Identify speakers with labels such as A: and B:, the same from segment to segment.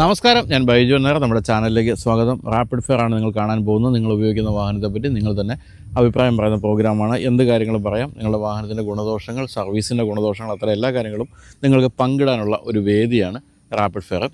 A: നമസ്കാരം ഞാൻ ബൈജു എന്നേർ നമ്മുടെ ചാനലിലേക്ക് സ്വാഗതം. റാപ്പിഡ് ഫെയർ ആണ് നിങ്ങൾ കാണാൻ പോകുന്നത്. നിങ്ങൾ ഉപയോഗിക്കുന്ന വാഹനത്തെ പറ്റി നിങ്ങൾ തന്നെ അഭിപ്രായം പറയുന്ന പ്രോഗ്രാമാണ് എന്ത് കാര്യങ്ങളും പറയാം. നിങ്ങളുടെ വാഹനത്തിന്റെ ഗുണദോഷങ്ങൾ സർവീസിന്റെ ഗുണദോഷങ്ങൾ അത്ര എല്ലാ കാര്യങ്ങളും നിങ്ങൾക്ക് പങ്കിടാനുള്ള ഒരു വേദിയാണ് റാപ്പിഡ് ഫെയർ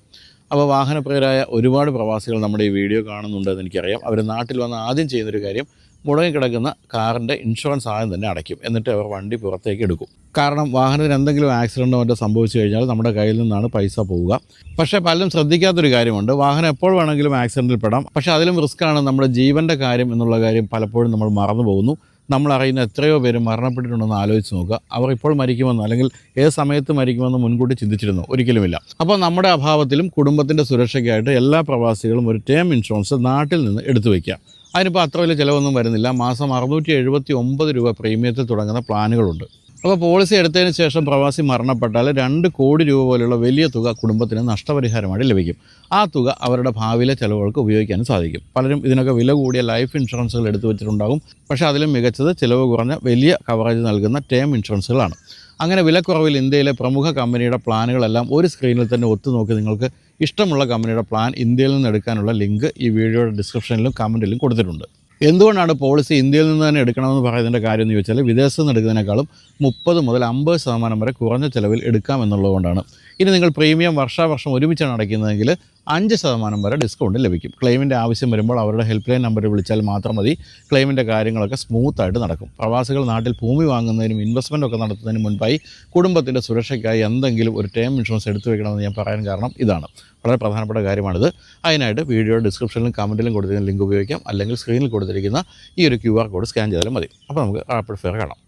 A: അപ്പോൾ വാഹനപ്രിയരായ ഒരുപാട് പ്രവാസികൾ നമ്മുടെ ഈ വീഡിയോ കാണുന്നുണ്ടെന്ന് എനിക്കറിയാം. അവർ നാട്ടിൽ വന്ന് ആദ്യം ചെയ്യുന്നൊരു കാര്യം മുടങ്ങിക്കിടക്കുന്ന കാറിന്റെ ഇൻഷുറൻസ് ആദ്യം തന്നെ അടയ്ക്കും. എന്നിട്ട് അവർ വണ്ടി പുറത്തേക്ക് എടുക്കും. കാരണം വാഹനത്തിന് എന്തെങ്കിലും ആക്സിഡന്റോ മറ്റോ സംഭവിച്ചു കഴിഞ്ഞാൽ നമ്മുടെ കയ്യിൽ നിന്നാണ് പൈസ പോവുക. പക്ഷേ പലരും ശ്രദ്ധിക്കാത്തൊരു കാര്യമുണ്ട്. വാഹനം എപ്പോൾ വേണമെങ്കിലും ആക്സിഡന്റിൽ പെടാം. പക്ഷേ അതിലും റിസ്ക്കാണ് നമ്മുടെ ജീവന്റെ കാര്യം എന്നുള്ള കാര്യം പലപ്പോഴും നമ്മൾ മറന്നു പോകുന്നു. നമ്മൾ അറിയുന്ന എത്രയോ പേര് മരണപ്പെട്ടിട്ടുണ്ടെന്ന് ആലോചിച്ച് നോക്കുക. അവർ ഇപ്പോൾ മരിക്കുമെന്ന് അല്ലെങ്കിൽ ഏത് സമയത്ത് മരിക്കുമെന്ന് മുൻകൂട്ടി ചിന്തിച്ചിരുന്നു ഒരിക്കലുമില്ല. അപ്പോൾ നമ്മുടെ അഭാവത്തിലും കുടുംബത്തിന്റെ സുരക്ഷയ്ക്കായിട്ട് എല്ലാ പ്രവാസികളും ഒരു ടേം ഇൻഷുറൻസ് നാട്ടിൽ നിന്ന് എടുത്തു വയ്ക്കുക. അതിനിപ്പോൾ അത്ര വലിയ ചിലവൊന്നും വരുന്നില്ല. മാസം അറുന്നൂറ്റി എഴുപത്തി ഒമ്പത് രൂപ പ്രീമിയത്തിൽ തുടങ്ങുന്ന പ്ലാനുകളുണ്ട്. അപ്പോൾ പോളിസി എടുത്തതിന് ശേഷം പ്രവാസി മരണപ്പെട്ടാൽ രണ്ട് കോടി രൂപ പോലെയുള്ള വലിയ തുക കുടുംബത്തിന് നഷ്ടപരിഹാരമായി ലഭിക്കും. ആ തുക അവരുടെ ഭാവിയിലെ ചിലവുകൾക്ക് ഉപയോഗിക്കാനും സാധിക്കും. പലരും ഇതിനൊക്കെ വില കൂടിയ ലൈഫ് ഇൻഷുറൻസുകൾ എടുത്തു വെച്ചിട്ടുണ്ടാകും. പക്ഷേ അതിലും മികച്ചത് ചിലവ് കുറഞ്ഞ വലിയ കവറേജ് നൽകുന്ന ടേം ഇൻഷുറൻസുകളാണ്. അങ്ങനെ വിലക്കുറവിൽ ഇന്ത്യയിലെ പ്രമുഖ കമ്പനിയുടെ പ്ലാനുകളെല്ലാം ഒരു സ്ക്രീനിൽ തന്നെ ഒത്തുനോക്കി നിങ്ങൾക്ക് ഇഷ്ടമുള്ള കമ്പനിയുടെ പ്ലാൻ ഇന്ത്യയിൽ നിന്ന് എടുക്കാനുള്ള ലിങ്ക് ഈ വീഡിയോയുടെ ഡിസ്ക്രിപ്ഷനിലും കമന്റിലും കൊടുത്തിട്ടുണ്ട്. എന്തുകൊണ്ടാണ് പോളിസി ഇന്ത്യയിൽ നിന്ന് തന്നെ എടുക്കണമെന്ന് പറയുന്നതിന്റെ കാര്യം എന്ന് ചോദിച്ചാൽ വിദേശത്ത് നിന്ന് എടുക്കുന്നതിനേക്കാളും മുപ്പത് മുതൽ അമ്പത് ശതമാനം വരെ കുറഞ്ഞ ചിലവിൽ എടുക്കാം എന്നുള്ളതുകൊണ്ടാണ് ഇനി നിങ്ങൾ പ്രീമിയം വർഷാവർഷം ഒരുമിച്ചാണ് അടയ്ക്കുന്നതെങ്കിൽ അഞ്ച് ശതമാനം വരെ ഡിസ്കൗണ്ട് ലഭിക്കും. ക്ലെയിമിന്റെ ആവശ്യം വരുമ്പോൾ അവരുടെ ഹെൽപ്പ് ലൈൻ നമ്പർ വിളിച്ചാൽ മാത്രം മതി. ക്ലെയിമിന്റെ കാര്യങ്ങളൊക്കെ സ്മൂത്തായിട്ട് നടക്കും. പ്രവാസികൾ നാട്ടിൽ ഭൂമി വാങ്ങുന്നതിനും ഇൻവെസ്റ്റ്മെന്റ് ഒക്കെ നടത്തുന്നതിന് മുൻപായി കുടുംബത്തിന്റെ സുരക്ഷയ്ക്കായി എന്തെങ്കിലും ഒരു ടേം ഇൻഷുറൻസ് എടുത്തു വെക്കണമെന്ന് ഞാൻ പറയാൻ കാരണം ഇതാണ്. വളരെ പ്രധാനപ്പെട്ട കാര്യമാണിത്. അതിനായിട്ട് വീഡിയോ ഡിസ്ക്രിപ്ഷനിലും കമന്റിലും കൊടുത്തിരിക്കുന്ന ലിങ്ക് ഉപയോഗിക്കാം. അല്ലെങ്കിൽ സ്ക്രീനിൽ കൊടുത്തിരിക്കുന്ന ഈ ഒരു ക്യു ആർ കോഡ് സ്കാൻ ചെയ്താലും മതി. അപ്പോൾ നമുക്ക് റാപ്പിഡ് ഫെയർ കാണാം.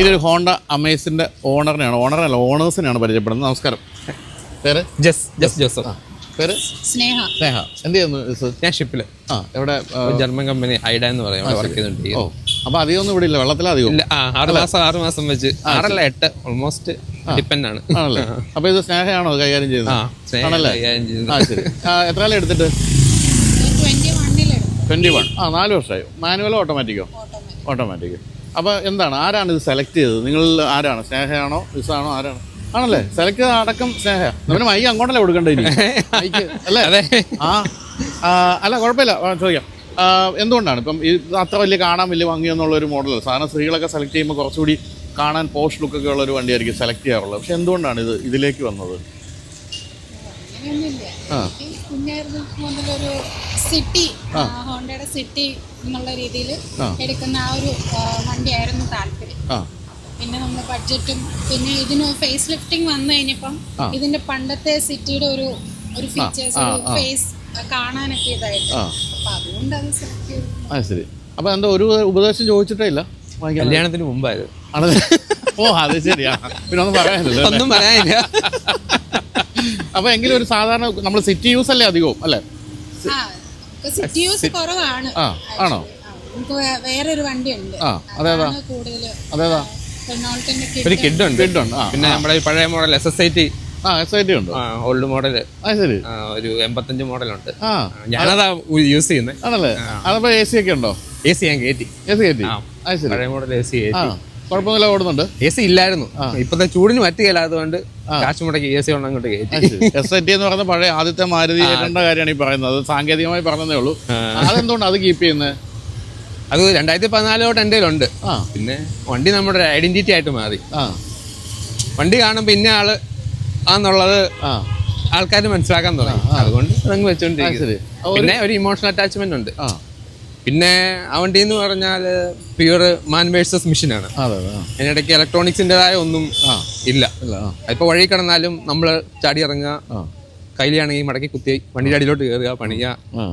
A: ഇതൊരു ഹോണ്ട അമേസിന്റെ ഓണറിനെയാണ് ഓണറല്ല ഓണേഴ്സിനെയാണ് പരിചയപ്പെടുന്നത്. നമസ്കാരം. പേര്?
B: ജസ് ജസ് ജോസഫ്.
A: പേര്?
C: സ്നേഹ.
A: സ്നേഹ. എന്ത് ചെയ്യുന്നു
B: ഞാൻ ഷിപ്പിൽ.
A: ആ എവിടെ
B: ജർമ്മൻ കമ്പനി ഹൈഡ എന്ന് പറയും. വർക്ക് ചെയ്യുന്നുണ്ട്
A: ഓ അപ്പോൾ അധികമൊന്നും ഇവിടെ ഇല്ല. വെള്ളത്തിലധികം
B: ഇല്ല ആ ആറ് മാസം ആറ് മാസം വെച്ച്. ആറല്ല എട്ട് ഓൾമോസ്റ്റ് ഡിപ്പെൻഡ് ആണ്.
A: ആണല്ലേ? അപ്പോൾ ഇത് സ്നേഹയാണോ കൈകാര്യം ചെയ്യുന്നത്?
B: സ്നേഹ
A: ആണല്ലേ? ആ ശരി. എത്ര കാലം എടുത്തിട്ട്?
C: ട്വന്റി
A: ട്വന്റി വൺ ആ നാല് വർഷമായി. മാനുവലോ ഓട്ടോമാറ്റിക്കോ? ഓട്ടോമാറ്റിക്. അപ്പോൾ എന്താണ്? ആരാണ് ഇത് സെലക്ട് ചെയ്തത്? നിങ്ങൾ ആരാണ്? സ്നേഹയാണോ? ഇസാണോ ആരാണ്? ആണല്ലേ? സെലക്ട് ചെയ്ത അടക്കം സ്നേഹ. നമ്മുടെ മൈക്ക് അങ്ങോട്ടല്ലേ കൊടുക്കണ്ടേ ഇനി? മൈക്ക് അല്ലേ?
B: അതെ.
A: ആ ആ, അല്ല കുഴപ്പമില്ല. ചോദിക്കാം. എന്തുകൊണ്ടാണ് ഇപ്പം ഇത് അത്ര വലിയ കാണാൻ വലിയ ഭംഗിയെന്നുള്ള ഒരു മോഡലല്ല സാധാരണ സ്ത്രീകളൊക്കെ സെലക്ട് ചെയ്യുമ്പോൾ കുറച്ചുകൂടി കാണാൻ പോഷ് ലുക്കൊക്കെ ഉള്ള ഒരു വണ്ടിയായിരിക്കും സെലക്ട് ചെയ്യാറുള്ളത്. പക്ഷെ എന്തുകൊണ്ടാണ് ഇത് ഇതിലേക്ക് വന്നത്? ആ.
C: കുഞ്ഞായിരുന്നു മുതലൊരു സിറ്റി ഹോണ്ടയുടെ സിറ്റി എന്നുള്ള രീതിയിൽ എടുക്കുന്ന ആ ഒരു വണ്ടിയായിരുന്നു താല്പര്യം. പിന്നെ നമ്മുടെ ബഡ്ജറ്റും പിന്നെ ഇതിന് ഫേസ് ലിഫ്റ്റിംഗ് വന്നു കഴിഞ്ഞപ്പം ഇതിന്റെ പണ്ടത്തെ സിറ്റിയുടെ ഒരു ഒരു ഫീച്ചേഴ്സ്. ഫേസ് കാണാനൊക്കെ ഇതായിട്ട് അപ്പൊ അതുകൊണ്ട് അത് സെലക്ട് ചെയ്തു.
A: ആ ശരി. അപ്പൊ എന്താ ഒരു ഉപദേശം ചോദിച്ചിട്ടേ ഇല്ല?
B: കല്യാണത്തിന് മുമ്പായിരുന്നു
A: ഓ അത് ശരിയാ. പിന്നെ ഒന്നും പറയാനില്ല
B: ഒന്നും പറയാനില്ല.
A: അപ്പോൾ എങ്കിലും ഒരു സാധാരണ നമ്മൾ സിറ്റി യൂസ് അല്ലേ അധികവും അല്ലേ?
C: സിറ്റി യൂസ് കുറവാണ്
A: ആ ആണോ?
C: വേറൊരു വണ്ടിയുണ്ട്.
A: ആ അതേതാ.
C: അതാണ് കൂടുതൽ
A: അതേതാ.
C: റെനോൾട്ടിന്റെ
B: ഒരു കിഡ് ഉണ്ട്.
A: ഉണ്ട്
B: പിന്നെ നമ്മുടെ പഴയ model S S I T
A: ആ എസ് ഐ ടി ഉണ്ടോ.
B: ഓൾഡ് മോഡൽ
A: ശരി.
B: ഒരു എൺപത്തഞ്ച് മോഡലുണ്ട്.
A: ആ.
B: ഞാനതാ യൂസ് ചെയ്യുന്നത്
A: ആണല്ലേ? അതപ്പോ എ സി ഒക്കെ ഉണ്ടോ?
B: എ സി ഞാൻ കയറ്റി
A: എ സി കയറ്റി
B: പഴയ മോഡൽ എ സി കയറ്റി
A: കുഴപ്പമൊന്നുമില്ല ഓടുന്നുണ്ട്.
B: എ സി ഇല്ലായിരുന്നു. ഇപ്പത്തെ ചൂടിന് പറ്റുകയില്ലാത്തതുകൊണ്ട് കാശ് മുടക്കി എ സി കൊണ്ട് അങ്ങോട്ട് കയറ്റി.
A: എസ് എൻ ടി എന്ന് പറയുന്ന പഴയ ആദ്യത്തെ മാരുതി രണ്ട കാര്യമാണ് ഈ പറയുന്നത്. അത് സാങ്കേതികമായി പറഞ്ഞതേ ഉള്ളൂ. അതെന്തുകൊണ്ട് അത് കീപ്പ് ചെയ്യുന്നത്
B: അത് രണ്ടായിരത്തി പതിനാലോട്ട് എന്റെ കയ്യിലുണ്ട്. പിന്നെ വണ്ടി നമ്മുടെ ഐഡന്റിറ്റി ആയിട്ട് മാറി. വണ്ടി കാണുമ്പോൾ ഇന്ന ആൾ ആന്നുള്ളത് ആൾക്കാർ മനസ്സിലാക്കാൻ തുടങ്ങി. അതുകൊണ്ട് അതങ്ങ് വെച്ചോണ്ടിരിക്കും പിന്നെ ഒരു ഇമോഷണൽ അറ്റാച്ച്മെന്റ് ഉണ്ട്.
A: ആ.
B: പിന്നെ ആ വണ്ടി എന്ന് പറഞ്ഞാൽ പ്യുവർ മാൻ വേഴ്സസ് മെഷീനാണ്. അതിനിടയ്ക്ക് ഇലക്ട്രോണിക്സിന്റെതായ ഒന്നും ഇല്ല. ഇപ്പൊ വഴി കിടന്നാലും നമ്മൾ ചാടി ഇറങ്ങുക കയ്യിലാണെങ്കിൽ മടക്കി കുത്തി വണ്ടിയുടെ അടിയിലോട്ട് കയറുക പണിയുക
A: ആ.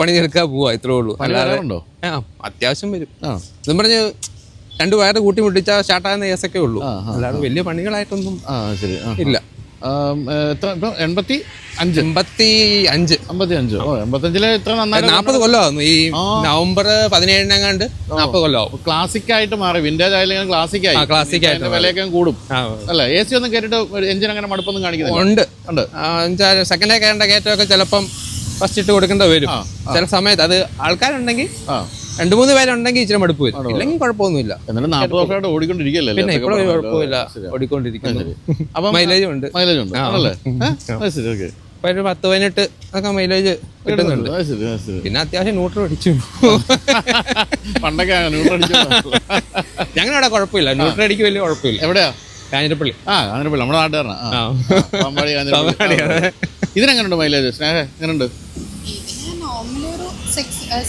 B: പണി തീർക്കുക പോവാ ഇത്രേ ഉള്ളൂ. അല്ലാതെ അത്യാവശ്യം വരും. പറഞ്ഞ് രണ്ട് വയറ് കൂട്ടി മുട്ടിച്ചാൽ സ്റ്റാർട്ടാകുന്ന കേസൊക്കെ ഉള്ളൂ. അല്ലാതെ വലിയ പണികളായിട്ടൊന്നും ഇല്ല.
A: ഇപ്പം എൺപത്തി അഞ്ച്.
B: എൺപത്തി അഞ്ച്.
A: അമ്പത്തി അഞ്ച്. ഓ എൺപത്തഞ്ചിൽ ഇത്ര നന്നായി
B: നാൽപ്പത് കൊല്ലമാകുന്നു ഈ നവംബർ പതിനേഴിനെങ്ങാണ്ട് നാൽപ്പത് കൊല്ലമാവും.
A: ക്ലാസിക് ആയിട്ട് മാറി. വിന്റേജ് ആയാലും ക്ലാസിക് ആയി.
B: classic ആയിട്ട്
A: വിലയൊക്കെ കൂടും. അല്ലേ? എ സി ഒന്നും കേട്ടിട്ട് എഞ്ചിൻ അങ്ങനെ മടുപ്പൊന്നും കാണിക്കുന്നില്ല?
B: ഉണ്ട്.
A: ഉണ്ട്.
B: സെക്കൻഡ് കയറേണ്ട കയറ്റമൊക്കെ ചിലപ്പം ഫസ്റ്റ് ഇട്ട് കൊടുക്കേണ്ട വരും. ചില സമയത്ത് അത് ആൾക്കാരുണ്ടെങ്കിൽ രണ്ട് മൂന്ന് പേരുണ്ടെങ്കിൽ ഇച്ചിരി മടുപ്പ് വരും. ഇല്ലെങ്കിൽ കുഴപ്പമൊന്നുമില്ല.
A: എന്നാലും നാൽപ്പത് വർഷമായിട്ട് ഓടിക്കൊണ്ടിരിക്കുകയല്ലേ
B: പിന്നെ
A: ഇതൊക്കെ
B: ഇപ്പോഴും
A: പറഞ്ഞാൽ.
B: കുഴപ്പമില്ല.
A: ശരിയാ. അപ്പം
B: മൈലേജും ഉണ്ട്.
A: മൈലേജ് ഉണ്ട്. ആണല്ലേ? ശരി ഓക്കെ.
B: ഇപ്പൊ ഒരു പത്ത് പതിനെട്ട് ഒക്കെ മൈലേജ് കിട്ടുന്നുണ്ട്.
A: ശരി ശരി.
B: പിന്നെ അത്യാവശ്യം ന്യൂട്രൽ അടിച്ചു.
A: പണ്ടൊക്കെ
B: അവിടെ കുഴപ്പമില്ല. ന്യൂട്രൽ അടിക്ക് വലിയ കുഴപ്പമില്ല.
A: എവിടെയാ?
B: കാഞ്ഞിരപ്പള്ളി.
A: ആ കാഞ്ഞിരപ്പള്ളി. നമ്മുടെ നാട്ടുകാരനാ. ഇതിനെങ്ങനെയുണ്ട് മൈലേജ് സ്നേഹ എങ്ങനെയുണ്ട്
C: ഇതിന് നോർമലി ഒരു സിക്സ്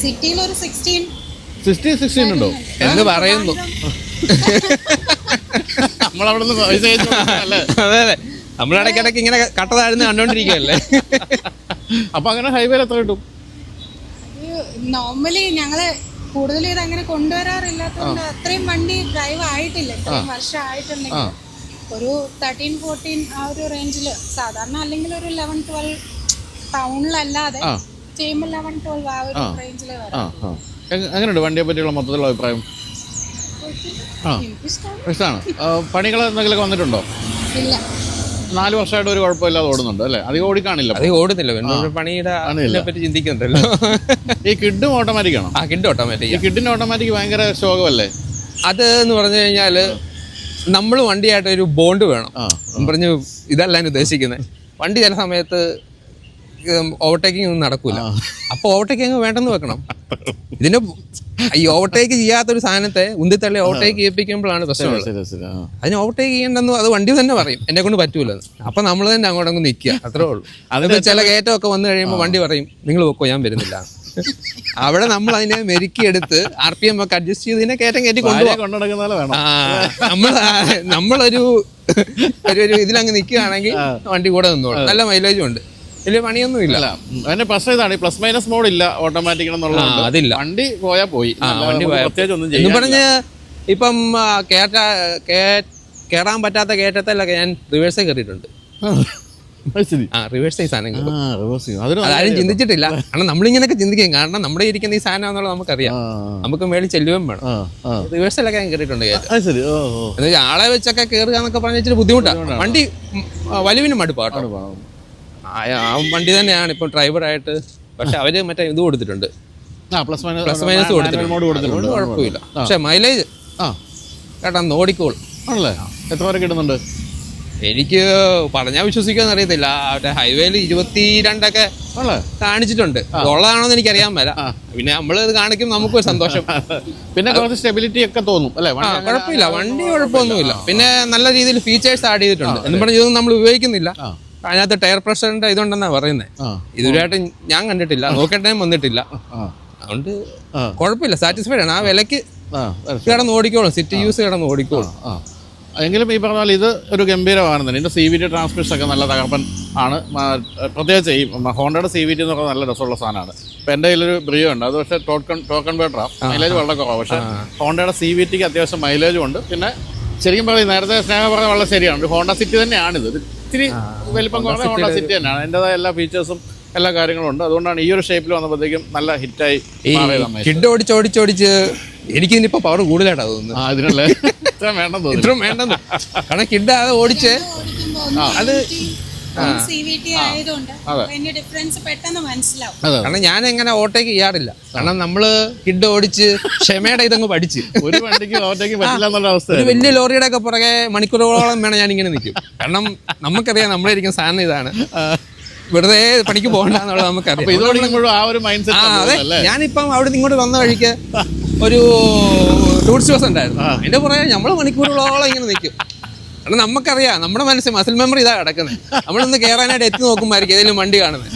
C: സിറ്റിയിൽ ഒരു സിക്സ്റ്റീൻ
A: സിക്സ്റ്റി സിക്സ്റ്റീൻ ഉണ്ടോ?
B: എന്ന് പറയുന്നു.
A: നമ്മളവിടെ നിന്ന് പൈസ അല്ലേ?
B: അതെ അതെ. നമ്മളിടയ്ക്കിടയ്ക്ക് ഇങ്ങനെ കട്ട താഴ്ന്ന് കണ്ടോണ്ടിരിക്കുകയല്ലേ
A: അപ്പൊ അങ്ങനെ ഹൈവേയിൽ എത്ര കിട്ടും?
C: നോർമലി ഞങ്ങൾ കൂടുതൽ ഇത് അങ്ങനെ കൊണ്ടുവരാറില്ലാത്തതുകൊണ്ട് അത്രയും വണ്ടി ഡ്രൈവ് ആയിട്ടില്ല. ഇത്രയും വർഷം ആയിട്ടുണ്ടെങ്കിൽ ഒരു തേർട്ടീൻ ഫോർട്ടീൻ ആ ഒരു റേഞ്ചിൽ സാധാരണ അല്ലെങ്കിൽ ഒരു ലെവൻ ട്വൽവ് ടൗണിലല്ലാതെ
A: ആ. എങ്ങനെയുണ്ട് വണ്ടിയെ പറ്റിയുള്ള മൊത്തത്തിലുള്ള അഭിപ്രായം? ആ. ഇഷ്ടമാണ് പണികൾ എന്തെങ്കിലുമൊക്കെ വന്നിട്ടുണ്ടോ?
C: ഇല്ല.
A: നാല് വർഷമായിട്ട് ഒരു കുഴപ്പമില്ലാതെ ഓടുന്നുണ്ട് അല്ലേ? അധികം ഓടിക്കാണില്ല
B: അത് ഓടുന്നില്ല. പിന്നെ ഒരു പണിയുടെ പറ്റി ചിന്തിക്കുന്നുണ്ടല്ലോ.
A: ഈ കിഡും ഓട്ടോമാറ്റിക് ആണോ?
B: ആ കിഡ് ഓട്ടോമാറ്റിക്
A: ഈ
B: ഓട്ടോമാറ്റിക്
A: കിഡിന്റെ ഓട്ടോമാറ്റിക് ഭയങ്കര ശോകമല്ലേ?
B: അത് എന്ന് പറഞ്ഞു കഴിഞ്ഞാൽ നമ്മൾ വണ്ടിയായിട്ട് ഒരു ബോണ്ട് വേണം.
A: ആ
B: ഞാൻ പറഞ്ഞു ഇതല്ല ഞാൻ ഉദ്ദേശിക്കുന്നത് വണ്ടി ചില സമയത്ത് ഓവർടേക്കിംഗ് ഒന്നും നടക്കൂല. അപ്പൊ ഓവർടേക്കിംഗ് വേണ്ടെന്ന് വെക്കണം. ഇതിന് ഈ ഓവർടേക്ക് ചെയ്യാത്തൊരു സാധനത്തെ ഉന്തിത്തള്ളി ഓവർടേക്ക് ചെയ്യിപ്പിക്കുമ്പോഴാണ് പ്രശ്നമുള്ളത്.
A: ആ.
B: അതിന് ഓവർടേക്ക് ചെയ്യണ്ടെന്ന് അത് വണ്ടി തന്നെ പറയും. എന്നെ കൊണ്ട് പറ്റൂല അപ്പൊ നമ്മൾ തന്നെ അങ്ങോട്ടങ്ങ് നിൽക്കുക അത്രേ ഉള്ളൂ. അതിപ്പോ ചില കയറ്റമൊക്കെ വന്നു കഴിയുമ്പോൾ വണ്ടി പറയും നിങ്ങൾ വെക്കോ ഞാൻ വരുന്നില്ല. അവിടെ നമ്മൾ അതിനെ മെരുക്കിയെടുത്ത് ആർ പി എം ഒക്കെ അഡ്ജസ്റ്റ് ചെയ്ത് ഇതിനെ കയറ്റം കയറ്റി കൊണ്ടുപോകാം നമ്മൾ നമ്മളൊരു ഒരു ഒരു ഇതിലങ്ങ് നിൽക്കുകയാണെങ്കിൽ വണ്ടി കൂടെ നിന്നോളും. നല്ല മൈലേജും ഉണ്ട്. വലിയ പണിയൊന്നും ഇല്ല
A: അതിന്റെ പ്രശ്നം ഇതാണ്. പ്ലസ് മൈനസ് മോഡ് ഇല്ല ഓട്ടോമാറ്റിക്
B: അതില്ല.
A: വണ്ടി പോയാ പോയി.
B: വണ്ടി
A: പ്രത്യേകിച്ച് ഒന്നും
B: പറഞ്ഞ് ഇപ്പം കേട്ട കേറാൻ പറ്റാത്ത കയറ്റത്തിലൊക്കെ ഞാൻ റിവേഴ്സേ കയറിയിട്ടുണ്ട് റിവേഴ്സ് ഈ സാധനം.
A: അതൊരു
B: ചിന്തിച്ചിട്ടില്ല. കാരണം നമ്മളിങ്ങനെയൊക്കെ ചിന്തിക്കും. കാരണം നമ്മുടെ ഇരിക്കുന്ന ഈ സാധനം എന്നുള്ളത് നമുക്കറിയാം. നമുക്ക് മേളിൽ ചെല്ലുകയും വേണം. റിവേഴ്സിലൊക്കെ ഞാൻ കയറിയിട്ടുണ്ട് എന്ന് വെച്ചാൽ ആളെ വെച്ചൊക്കെ കയറുക എന്നൊക്കെ പറഞ്ഞ ഇച്ചിരി ബുദ്ധിമുട്ടാണ്. വണ്ടി വലുവിനും ആ, വലിവിന് മടുപ്പാ കേട്ടോ.
A: ആണ് പാവം.
B: ആ വണ്ടി തന്നെയാണ് ഇപ്പം ഡ്രൈവറായിട്ട് പക്ഷെ അവർ മറ്റേ ഇത് കൊടുത്തിട്ടുണ്ട്.
A: പ്ലസ്
B: പ്ലസ് മൈനസ് കൊടുത്തിട്ടുണ്ട്. അതുകൊണ്ട് കുഴപ്പമില്ല. പക്ഷെ മൈലേജ്
A: ആ.
B: കേട്ടോ ഒന്ന്
A: ആണല്ലേ? എത്ര വരെ കിട്ടുന്നുണ്ട്?
B: എനിക്ക് പറഞ്ഞാൽ വിശ്വസിക്കാന്ന് അറിയത്തില്ല. മറ്റേ ഹൈവേയിൽ ഇരുപത്തി
A: രണ്ടൊക്കെ
B: കാണിച്ചിട്ടുണ്ട്. ഉള്ളതാണോന്ന് എനിക്ക് അറിയാൻ മേല പിന്നെ നമ്മൾ ഇത് കാണിക്കും നമുക്ക് സന്തോഷം.
A: പിന്നെ കുറച്ച് സ്റ്റെബിലിറ്റി ഒക്കെ തോന്നും അല്ലേ? വണ്ടി
B: കുഴപ്പമില്ല. വണ്ടി കുഴപ്പമൊന്നുമില്ല. പിന്നെ നല്ല രീതിയിൽ ഫീച്ചേഴ്സ് ആഡ് ചെയ്തിട്ടുണ്ട്. എന്ന് പറഞ്ഞാൽ ഇതൊന്നും നമ്മൾ ഉപയോഗിക്കുന്നില്ല. അതിനകത്ത് ടയർ പ്രഷറിന്റെ ഇതുണ്ടെന്നാ പറയുന്നത് ഇതുവരെയായിട്ട് ഞാൻ കണ്ടിട്ടില്ല. നോക്കേണ്ടതും വന്നിട്ടില്ല. അതുകൊണ്ട് കുഴപ്പമില്ല. സാറ്റിസ്ഫൈഡ് ആണ്. ആ വിലക്ക് കിടന്ന് ഓടിക്കോളും. സിറ്റി യൂസ് കിടന്ന് ഓടിക്കോളും.
A: എങ്കിലും ഈ പറഞ്ഞാൽ പോലെ ഇത് ഒരു ഗംഭീരമാണ് തന്നെ. ഇതിന്റെ സി വി ടി ട്രാൻസ്മിഷൻ ഒക്കെ നല്ല തകർപ്പൻ ആണ്. പ്രത്യേകിച്ച് ഈ ഹോണ്ടയുടെ സി വി ടി എന്ന് പറഞ്ഞാൽ നല്ല രസമുള്ള സാധനമാണ്. ഇപ്പം എന്റെ കയ്യിലൊരു ബ്രിയോ ഉണ്ട്. അത് പക്ഷേ ടോക്കൺ ടോക്കൺ ബേട്ടറാണ് മൈലേജ് വളരെ കുറവാണ് പക്ഷേ ഹോണ്ടയുടെ സി വി ടിക്ക് അത്യാവശ്യം മൈലേജും ഉണ്ട്. പിന്നെ ശരിക്കും പറയും നേരത്തെ സ്നേഹ പറഞ്ഞ വളരെ ശരിയാണ്. ഒരു ഹോണ്ട സിറ്റി തന്നെയാണിത്. ഇത് ഇത്തിരി വലിപ്പം കുറഞ്ഞ ഹോണ്ട സിറ്റി തന്നെയാണ്. അതിന്റെതായ എല്ലാ ഫീച്ചേഴ്സും എല്ലാ കാര്യങ്ങളും ഉണ്ട്. അതുകൊണ്ടാണ് ഈ ഒരു ഷേപ്പിൽ വന്നപ്പോഴത്തേക്കും നല്ല ഹിറ്റായി
B: കിഡ് ഓടിച്ച് ഓടിച്ച് ഓടിച്ചോടിച്ച് എനിക്ക് ഇതിനിപ്പോ പവർ കൂടുതലായിട്ടാ
A: തോന്നുന്നു ഇത്ര വേണ്ടെന്ന്
B: ഇത്രയും വേണ്ടെന്ന് കാരണം കിഡ് അത് ഓടിച്ച് അത്
C: സി വി ടി ആയതുകൊണ്ട്
A: അതെ.
C: അതിന്റെ ഡിഫറൻസ് പെട്ടെന്ന് മനസ്സിലാവും.
A: അതെ.
B: കാരണം ഞാൻ എങ്ങനെ ഓട്ടേക്ക് ചെയ്യാറില്ല. കാരണം നമ്മൾ കിഡ് ഓടിച്ച് ക്ഷമയുടെ ഇതങ്ങ് പഠിച്ച്.
A: ഒരു വണ്ടിക്ക് ഓട്ടേക്ക് പറ്റില്ല എന്നുള്ള അവസ്ഥ
B: ഒരു വലിയ ലോറിയുടെ ഒക്കെ പുറകെ മണിക്കൂറുകളോളം വേണം ഞാൻ ഇങ്ങനെ നിൽക്കും. കാരണം നമുക്കറിയാം നമ്മളിരിക്കുന്ന സാധനം ഇതാണ്. വെറുതെ പണിക്ക് പോകണ്ടെന്നുള്ളത് നമുക്കറിയാം. ഞാനിപ്പം അവിടെ ഇങ്ങോട്ട് വന്ന വഴിക്ക് ഒരു ടൂറിസ്റ്റ് ബസ് ഉണ്ടായിരുന്നു. അതിന്റെ പുറകെ നമ്മൾ മണിക്കൂറുകളോളം ഇങ്ങനെ നിൽക്കും. കാരണം നമുക്കറിയാം നമ്മുടെ മനസ്സിൽ മസിൽ മെമ്മറി ഇതാ കിടക്കുന്നത് നമ്മളൊന്ന് കയറാനായിട്ട് എത്തി നോക്കുമ്പോഴായിരിക്കും ഏതെങ്കിലും വണ്ടി കാണുന്നത്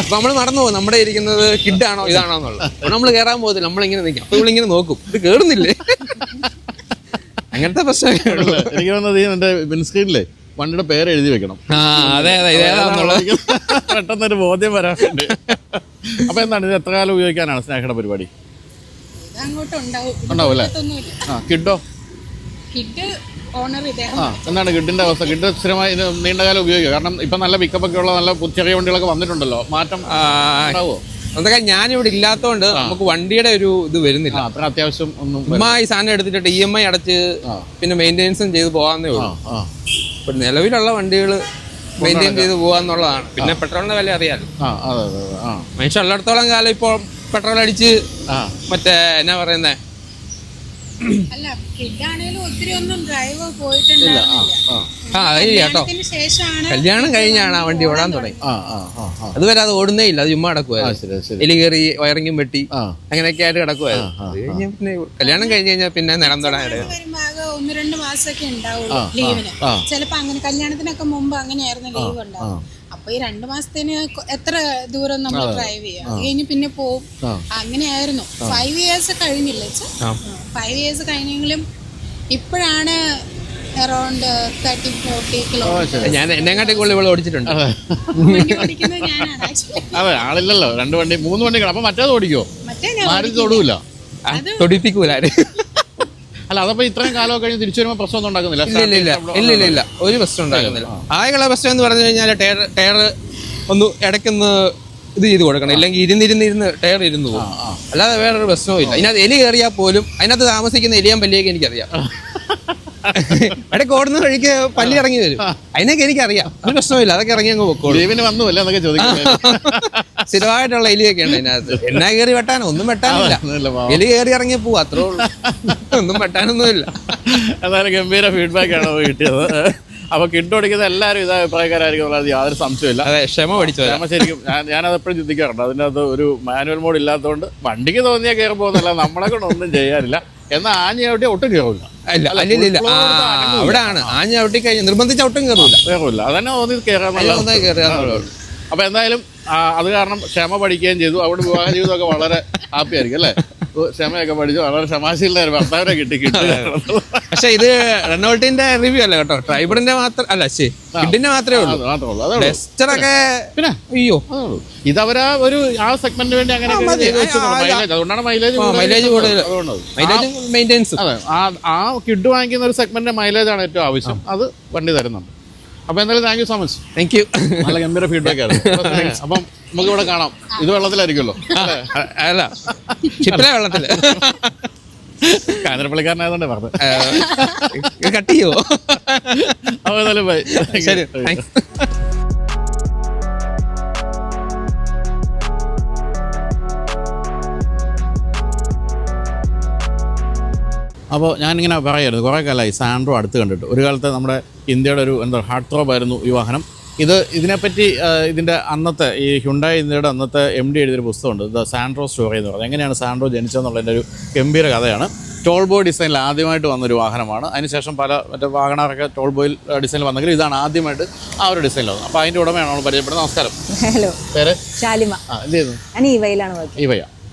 B: അപ്പൊ നമ്മൾ നടന്നു പോകും നമ്മുടെ ഇരിക്കുന്നത് കിഡാണോ ഇതാണോ എന്നുള്ളത്. അപ്പൊ നമ്മൾ കയറാൻ പോകത്തില്ല നമ്മളിങ്ങനെ നിൽക്കാം. അപ്പൊ ഇവളിങ്ങനെ നോക്കും ഇത് കേറുന്നില്ലേ? അങ്ങനത്തെ പ്രശ്നമൊക്കെ
A: എനിക്ക് തോന്നുന്നത് ഈ എന്റെ വിൻസ്ക്രീനിലെ വണ്ടിയുടെ പേര് എഴുതി വെക്കണം.
B: ആ അതെ അതെ ഇതേതാന്നുള്ളത്
A: പെട്ടെന്ന് ഒരു ബോധ്യം വരാറുണ്ട് അപ്പൊ എന്താണ് ഇത് എത്ര കാലം ഉപയോഗിക്കാനാണ് സ്നേഹയുടെ പരിപാടി?
C: ഉണ്ടാവും
A: അല്ലേ? ആ കിഡോ?
C: കിഡ് ഓണർ ഇദ്ദേഹം.
A: ആ എന്താണ് ഗിഡിന്റെ അവസ്ഥ. ഗിഡ് സ്ഥിരമായി ഇത് നീണ്ടകാലം ഉപയോഗിക്കുക. കാരണം ഇപ്പൊ നല്ല പിക്കപ്പ് ഒക്കെ ഉള്ള നല്ല പു- ചെറിയ വണ്ടികളൊക്കെ വന്നിട്ടുണ്ടല്ലോ. മാറ്റം
B: ആ,
A: ഉണ്ടാവോ
B: അതൊക്കെ ഞാനിവിടെ ഇല്ലാത്തതുകൊണ്ട് നമുക്ക് വണ്ടിയുടെ ഒരു ഇത് വരുന്നില്ല.
A: ആ അത്ര അത്യാവശ്യം ഒന്നും
B: ഉമ്മ ഈ സാധനം എടുത്തിട്ട് ഇ എം ഐ അടച്ച്
A: ആ.
B: പിന്നെ മെയിന്റെനൻസും ചെയ്ത് പോകാന്നേ
A: ആ
B: ഉള്ളൂ.
A: ആ
B: ഇപ്പൊ നിലവിലുള്ള വണ്ടികൾ മെയിന്റെയിൻ ചെയ്ത് പോകാന്നുള്ളതാണ്. പിന്നെ പെട്രോളിന്റെ വില അറിയാലോ.
A: ആ അതെ അതെ അതെ ആ.
B: മനുഷ്യ ഉള്ളിടത്തോളം കാലം ഇപ്പോൾ പെട്രോൾ അടിച്ച്
A: ആ.
B: മറ്റേ എന്നാ പറയുന്നേ?
C: അല്ല കിഡാണേലും ഒത്തിരി ഒന്നും ഡ്രൈവ്
A: ആ
B: കേട്ടോ. കല്യാണം കഴിഞ്ഞാണ് ആ വണ്ടി ഓടാൻ തുടങ്ങി.
A: ആ ആ ആ ആ.
B: അതുവരെ അത് ഓടുന്നേ ഇല്ല അത് ചുമ്മാ
A: അടക്കുവായിരുന്നു
B: കിടക്കുവായിരുന്നു
A: ശരി ശരി.
B: എലി കയറി വയറിങ്ങും വെട്ടി അങ്ങനെയൊക്കെ ആയിട്ട് കിടക്കുവായിരുന്നു. പിന്നെ കല്യാണം കഴിഞ്ഞ് കഴിഞ്ഞാൽ പിന്നെ നിലം തൊടാൻ
C: ഒന്ന് രണ്ട് മാസമൊക്കെ ലീവിന്
A: ആ.
C: ചിലപ്പോ അങ്ങനെ കല്യാണത്തിനൊക്കെ മുമ്പ് അങ്ങനെയായിരുന്നു ലീവ് ഉണ്ടാവും അപ്പൊ ഈ രണ്ടു മാസത്തിന് എത്ര ദൂരം നമ്മൾ ഡ്രൈവ് ചെയ്യാം? അത് കഴിഞ്ഞ് പിന്നെ പോവും. അങ്ങനെയായിരുന്നു. ഫൈവ് ഇയേഴ്സ് കഴിഞ്ഞില്ല. ഫൈവ് ഇയേഴ്സ് കഴിഞ്ഞെങ്കിലും ഇപ്പോഴാണ് അറൗണ്ട് തേർട്ടി ഫോർട്ടി കിലോമീറ്റർ
B: ഞാൻ എന്നെങ്ങാട്ടി കൂടുതൽ ഇവിടെ ഓടിച്ചിട്ടുണ്ട്.
A: അതെ ആളില്ലല്ലോ. രണ്ട് വണ്ടി മൂന്ന് വണ്ടി അപ്പൊ മറ്റേത് ഓടിക്കോ
C: മറ്റേ
A: തൊടൂല.
B: തൊടിപ്പിക്കൂല.
A: അല്ല അതപ്പോ ഇത്രയും കാലം കഴിഞ്ഞ് തിരിച്ചു വരുമ്പോൾ പ്രശ്നമൊന്നും ഉണ്ടാക്കുന്നില്ല.
B: ഇല്ല ഇല്ല ഇല്ല ഒരു പ്രശ്നം ഉണ്ടാക്കുന്നില്ല. ആകെയുള്ള പ്രശ്നം എന്ന് പറഞ്ഞു കഴിഞ്ഞാൽ ടയർ ടയർ ഒന്ന് ഇടയ്ക്കൊന്ന് ഇത് ചെയ്ത് കൊടുക്കണം. ഇല്ലെങ്കിൽ ഇരുന്നിരുന്നിരുന്ന് ടയർ ഇരുന്ന് പോകും. അല്ലാതെ വേറൊരു പ്രശ്നവും ഇല്ല. അതിനകത്ത് എലി കയറിയാൽ പോലും അതിനകത്ത് താമസിക്കുന്ന എലിയാൻ പല്ലിയൊക്കെ എനിക്കറിയാം. ഇടയ്ക്ക് ഓടുന്ന വഴിക്ക് പല്ലി ഇറങ്ങി വരും. അതിനൊക്കെ എനിക്കറിയാം. ഒരു പ്രശ്നമില്ല അതൊക്കെ ഇറങ്ങി അങ്ങ് പൊക്കോളും.
A: വന്നു അല്ലേ എന്നൊക്കെ ചോദിക്കുന്നത്
B: സ്ഥിരമായിട്ടുള്ള എലിയൊക്കെ ഉണ്ട് അതിനകത്ത് എന്നാ കയറി വെട്ടാനോ ഒന്നും വെട്ടാനില്ല. എലി കയറി ഇറങ്ങി പോവും അത്രേ ഉള്ളൂ. ഒന്നും വെട്ടാനൊന്നുമില്ല.
A: അതാണ് ഗംഭീര ഫീഡ്ബാക്ക് ആണ് കിട്ടിയത്? അപ്പൊ കിട്ടോടിക്കുന്ന എല്ലാവരും ഇതാ അഭിപ്രായക്കാരായിരിക്കും എന്നുള്ളത് യാതൊരു സംശയമില്ല
B: അതെ ക്ഷമ പഠിച്ചു
A: ക്ഷമ ശരിക്കും ഞാൻ ഞാനത് എപ്പോഴും ചിന്തിക്കാറുണ്ട്. അതിനകത്ത് ഒരു മാനുവൽ മോഡ് ഇല്ലാത്തതുകൊണ്ട് വണ്ടിക്ക് തോന്നിയാൽ കയറി പോകുന്നില്ല നമ്മളെ കൊണ്ട് ഒന്നും ചെയ്യാനില്ല. എന്നാൽ ആഞ്ഞ ചവിട്ടിയാൽ ഒട്ടും കയറില്ല അല്ല,
B: അല്ല ഇല്ല
A: full floor എടുത്താൽ
B: ആ
A: അനങ്ങൂല.
B: അവിടെയാണ് ആഞ്ഞ ചവിട്ടി കഴിഞ്ഞ് നിർബന്ധിച്ച ഒട്ടും കയറില്ല
A: കയറില്ല അതന്നെ തോന്നി കയറാൻ
B: കയറുക
A: അപ്പൊ എന്തായാലും അത് കാരണം ക്ഷമ പഠിക്കുകയും ചെയ്തു. അവിടെ വിവാഹ ജീവിതമൊക്കെ വളരെ ഹാപ്പി ആയിരിക്കും അല്ലേ? ക്ഷമയൊക്കെ പഠിച്ചു. വളരെ ക്ഷമാശീല ഭർത്താവിനെ കിട്ടി കിട്ടി.
B: പക്ഷെ ഇത് റെനോൾട്ടിന്റെ റിവ്യൂ അല്ല കേട്ടോ? ട്രൈബിളിന്റെ മാത്രം അല്ല ശേ കിഡിന്റെ മാത്രമേ ഉള്ളൂ.
A: മാത്രമേ
B: ഡെസ്റ്ററൊക്കെ
A: പിന്നെ?
B: അയ്യോ.
A: ഇതവരാ ഒരു ആ സെഗ്മെന്റിന് വേണ്ടി അങ്ങനെ അതുകൊണ്ടാണ്. മൈലേജ്
B: മൈലേജ് മൈലേജും
A: അതെ. ആ കിഡ് വാങ്ങിക്കുന്ന ഒരു സെഗ്മെന്റിന്റെ മൈലേജ് ആണ് ഏറ്റവും ആവശ്യം. അത് വണ്ടി തരുന്നുണ്ട്. അപ്പൊ എന്തായാലും thank you so much
B: thank you
A: നല്ല ഗംഭീര ഫീഡ്ബാക്ക് ആണ്. അപ്പം നമുക്ക് ഇവിടെ കാണാം. ഇത് വെള്ളത്തിലായിരിക്കുമല്ലോ.
B: അല്ല? ചിത്ര വെള്ളത്തിൽ.
A: കാഞ്ഞിരപ്പള്ളിക്കാരനായതുകൊണ്ട് പറഞ്ഞത്.
B: കട്ട് ചെയ്യുവോ
A: അപ്പോൾ എന്തായാലും ബൈ
B: ശരി താങ്ക്സ്
A: അപ്പോൾ ഞാനിങ്ങനെ പറയായിരുന്നു കുറേ കാലമായി സാൻഡ്രോ അടുത്ത് കണ്ടിട്ട്. ഒരു കാലത്ത് നമ്മുടെ ഇന്ത്യയുടെ ഒരു എന്താ ഹാർട്ട് ത്രോബ് ആയിരുന്നു ഈ വാഹനം. ഇത് ഇതിനെപ്പറ്റി ഇതിന്റെ അന്നത്തെ ഈ ഹ്യുണ്ടായി ഇന്ത്യയുടെ അന്നത്തെ എം ഡി എഴുതിയൊരു പുസ്തകമുണ്ട്. ദ സാൻഡ്രോ സ്റ്റോറി എന്ന് പറയുന്നത്. എങ്ങനെയാണ് സാൻഡ്രോ ജനിച്ചതെന്നുള്ളതിന്റെ ഒരു ഗംഭീര കഥയാണ്. ടോൾ ബോയ് ഡിസൈനിൽ ആദ്യമായിട്ട് വന്നൊരു വാഹനമാണ്. അതിനുശേഷം പല മറ്റേ വാഹനമൊക്കെ ടോൾ ബോയിൽ ഡിസൈനിൽ വന്നെങ്കിൽ ഇതാണ് ആദ്യമായിട്ട് ആ ഒരു ഡിസൈനിൽ വന്നത്. അപ്പോൾ അതിന്റെ ഉടമയാണ് നമ്മൾ പരിചയപ്പെടുന്നത്. നമസ്കാരം.
D: ഹലോ.
A: പേര്?
D: ഷാലിമ
A: ആ എന്ത് ചെയ്യുന്നു?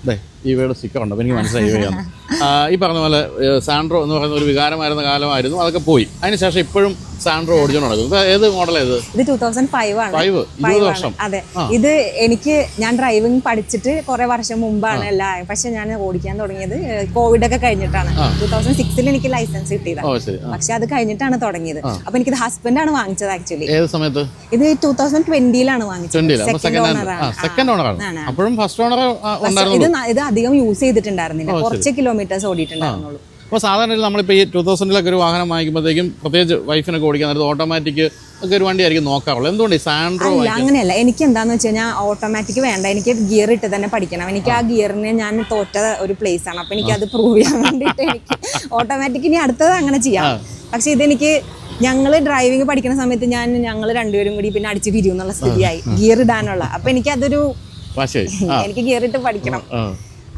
A: അതെ ഇവയുടെ സ്റ്റിക്കർ ഉണ്ട്. അപ്പോൾ എനിക്ക് മനസ്സിലായി ഇവയാണ് ഈ പറഞ്ഞ പോലെ സാൻഡ്രോ എന്ന് പറയുന്ന ഒരു വികാരമായിരുന്ന കാലമായിരുന്നു. അതൊക്കെ പോയി. അതിനുശേഷം ഇപ്പോഴും സാൻഡ്രോ ഓടിച്ചുകൊണ്ട് നടക്കുന്നത് ഇത് ഏത് മോഡലാണ് ഇത്?
D: ഇത് ടൂ തൗസൻഡ് ഫൈവ് ആണ്.
A: ഫൈവ് ഇരുപത്. വർഷം.
D: അതെ. ഇത് എനിക്ക് ഞാൻ ഡ്രൈവിംഗ് പഠിച്ചിട്ട് കുറെ വർഷം മുമ്പാണ് എല്ലാം പക്ഷെ ഞാൻ ഓടിക്കാൻ തുടങ്ങിയത് കോവിഡ് ഒക്കെ കഴിഞ്ഞിട്ടാണ്. ടൂ തൗസൻഡ് സിക്സിൽ എനിക്ക് ലൈസൻസ്
A: കിട്ടിയത്.
D: പക്ഷെ അത് കഴിഞ്ഞിട്ടാണ് തുടങ്ങിയത്. അപ്പൊ ഹസ്ബൻഡ് ആണ് വാങ്ങിച്ചത് ആക്ച്വലി
A: ഏത് സമയത്ത്?
D: ഇത് ടൂ തൗസൻഡ് ട്വന്റിയിലാണ് വാങ്ങിച്ചത്. സെക്കൻഡ് ഓണർ ആണ്.
A: അപ്പോഴും ഫസ്റ്റ് ഓണർ
D: ഇത് അധികം യൂസ് ചെയ്തിട്ടുണ്ടായിരുന്നില്ല. കുറച്ച് കിലോമീറ്റേഴ്സ് ഓടിയിട്ടുണ്ടായിരുന്നുള്ളൂ.
A: അപ്പോൾ സാധാരണ നമ്മളിപ്പോൾ ഈ ടു തൗസൻഡിലൊക്കെ ഒരു വാഹനം വാങ്ങിക്കുമ്പോഴത്തേക്കും പ്രത്യേകിച്ച് വൈഫിനൊക്കെ ഓടിക്കാൻ നേരത്തെ ഓട്ടോമാറ്റിക് ഒക്കെ ഒരു വണ്ടി ആയിരിക്കും നോക്കാറുള്ളത് എന്തുകൊണ്ട് ഈ സാൻഡ്രോ
D: അങ്ങനെയല്ല. എനിക്ക് എന്താന്ന് വെച്ച് കഴിഞ്ഞാൽ ഓട്ടോമാറ്റിക് വേണ്ട. എനിക്ക് ഗിയർ ഇട്ട് തന്നെ പഠിക്കണം. എനിക്ക് ആ ഗിയറിനെ ഞാൻ തോറ്റ ഒരു പ്ലേസ് ആണ്. അപ്പൊ എനിക്ക് അത് പ്രൂവ് ചെയ്യാൻ വേണ്ടിയിട്ട് എനിക്ക് ഓട്ടോമാറ്റിക് ഇനി അടുത്തത് അങ്ങനെ ചെയ്യാം. പക്ഷെ ഇതെനിക്ക് ഞങ്ങൾ ഡ്രൈവിംഗ് പഠിക്കുന്ന സമയത്ത് ഞാൻ ഞങ്ങൾ രണ്ടുപേരും കൂടി പിന്നെ അടിച്ച് പിരിയും എന്നുള്ള സ്ഥിതിയായി. ഗിയർ ഇടാനുള്ള. അപ്പൊ എനിക്ക് അതൊരു
A: വാശിയായി
D: എനിക്ക് ഗിയർ ഇട്ട് പഠിക്കണം.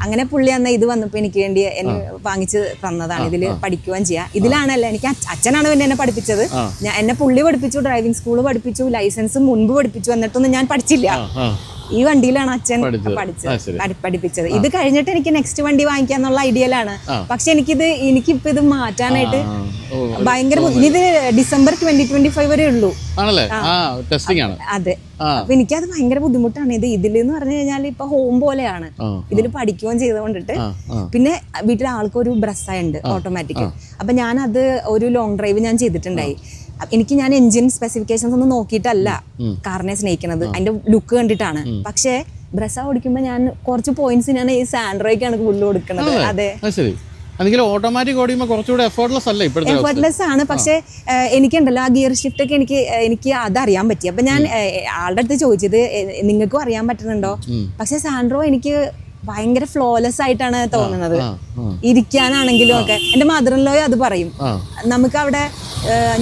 D: അങ്ങനെ പുള്ളി അന്ന് ഇത് വന്നപ്പോൾ എനിക്ക് വേണ്ടി എന്നെ വാങ്ങിച്ച് തന്നതാണ്. ഇതിൽ പഠിക്കുവാൻ ചെയ്യാം. ഇതിലാണല്ലോ എനിക്ക് അച്ഛനാണ് പിന്നെ എന്നെ പഠിപ്പിച്ചത്. ഞാൻ എന്നെ പുള്ളി പഠിപ്പിച്ചു ഡ്രൈവിംഗ് സ്കൂൾ പഠിപ്പിച്ചു ലൈസൻസ് മുൻപ് പഠിപ്പിച്ചു എന്നിട്ടൊന്നും ഞാൻ പഠിച്ചില്ല. ഈ വണ്ടിയിലാണ് അച്ഛൻ
A: പഠിച്ചത്.
D: പഠിപ്പിച്ചത്. ഇത് കഴിഞ്ഞിട്ട് എനിക്ക് നെക്സ്റ്റ് വണ്ടി വാങ്ങിക്കാന്നുള്ള ഐഡിയയിലാണ് പക്ഷെ എനിക്കിത് എനിക്കിപ്പോ ഇത് മാറ്റാനായിട്ട് ഭയങ്കര ഇത് ഡിസംബർ ട്വന്റി ട്വന്റി ഫൈവ് വരെ ഉള്ളൂ. അതെ. അപ്പൊ എനിക്കത് ഭയങ്കര ബുദ്ധിമുട്ടാണ്. ഇത് ഇതിലെന്ന് പറഞ്ഞു കഴിഞ്ഞാൽ ഇപ്പൊ ഹോം പോലെയാണ്. ഇതിൽ പഠിക്കുകയും ചെയ്തുകൊണ്ടിട്ട് പിന്നെ വീട്ടിൽ ആൾക്കൊരു ബ്രസ്സായുണ്ട് ഓട്ടോമാറ്റിക് അപ്പൊ ഞാൻ അത് ഒരു ലോങ് ഡ്രൈവ് ഞാൻ ചെയ്തിട്ടുണ്ടായി. എനിക്ക് ഞാൻ എഞ്ചിൻ സ്പെസിഫിക്കേഷൻസ് ഒന്നും നോക്കിയിട്ടല്ല കാറിനെ സ്നേഹിക്കുന്നത് അതിന്റെ ലുക്ക് കണ്ടിട്ടാണ്. പക്ഷേ ബ്രസ ഓടിക്കുമ്പോൾ ഞാൻ കുറച്ച് പോയിന്റ്സ് ഞാൻ ഈ സാൻഡ്രോയ്ക്കാണ് ഫുള്ള് കൊടുക്കുന്നത് അതെ.
A: അത്. ഓട്ടോമാറ്റിക് ഓടിക്കുമ്പോൾ കുറച്ചുകൂടെ എഫേർട്ട്ലെസ് അല്ലേ ഇപ്പോഴത്തെ?
D: എഫർട്ട്ലെസ് ആണ്. പക്ഷെ എനിക്കുണ്ടല്ലോ ആ ഗിയർ ഷിഫ്റ്റ് ഒക്കെ എനിക്ക് എനിക്ക് അതറിയാൻ പറ്റി. അപ്പൊ ഞാൻ ആളുടെ അടുത്ത് ചോദിച്ചത് നിങ്ങൾക്കും അറിയാൻ പറ്റുന്നുണ്ടോ? പക്ഷെ സാൻഡ്രോ എനിക്ക് ഭയങ്കര ഫ്ലോലെസ് ആയിട്ടാണ് തോന്നുന്നത്. ഇരിക്കാനാണെങ്കിലും ഒക്കെ. എന്റെ മദറിലോ അത് പറയും. നമുക്ക് അവിടെ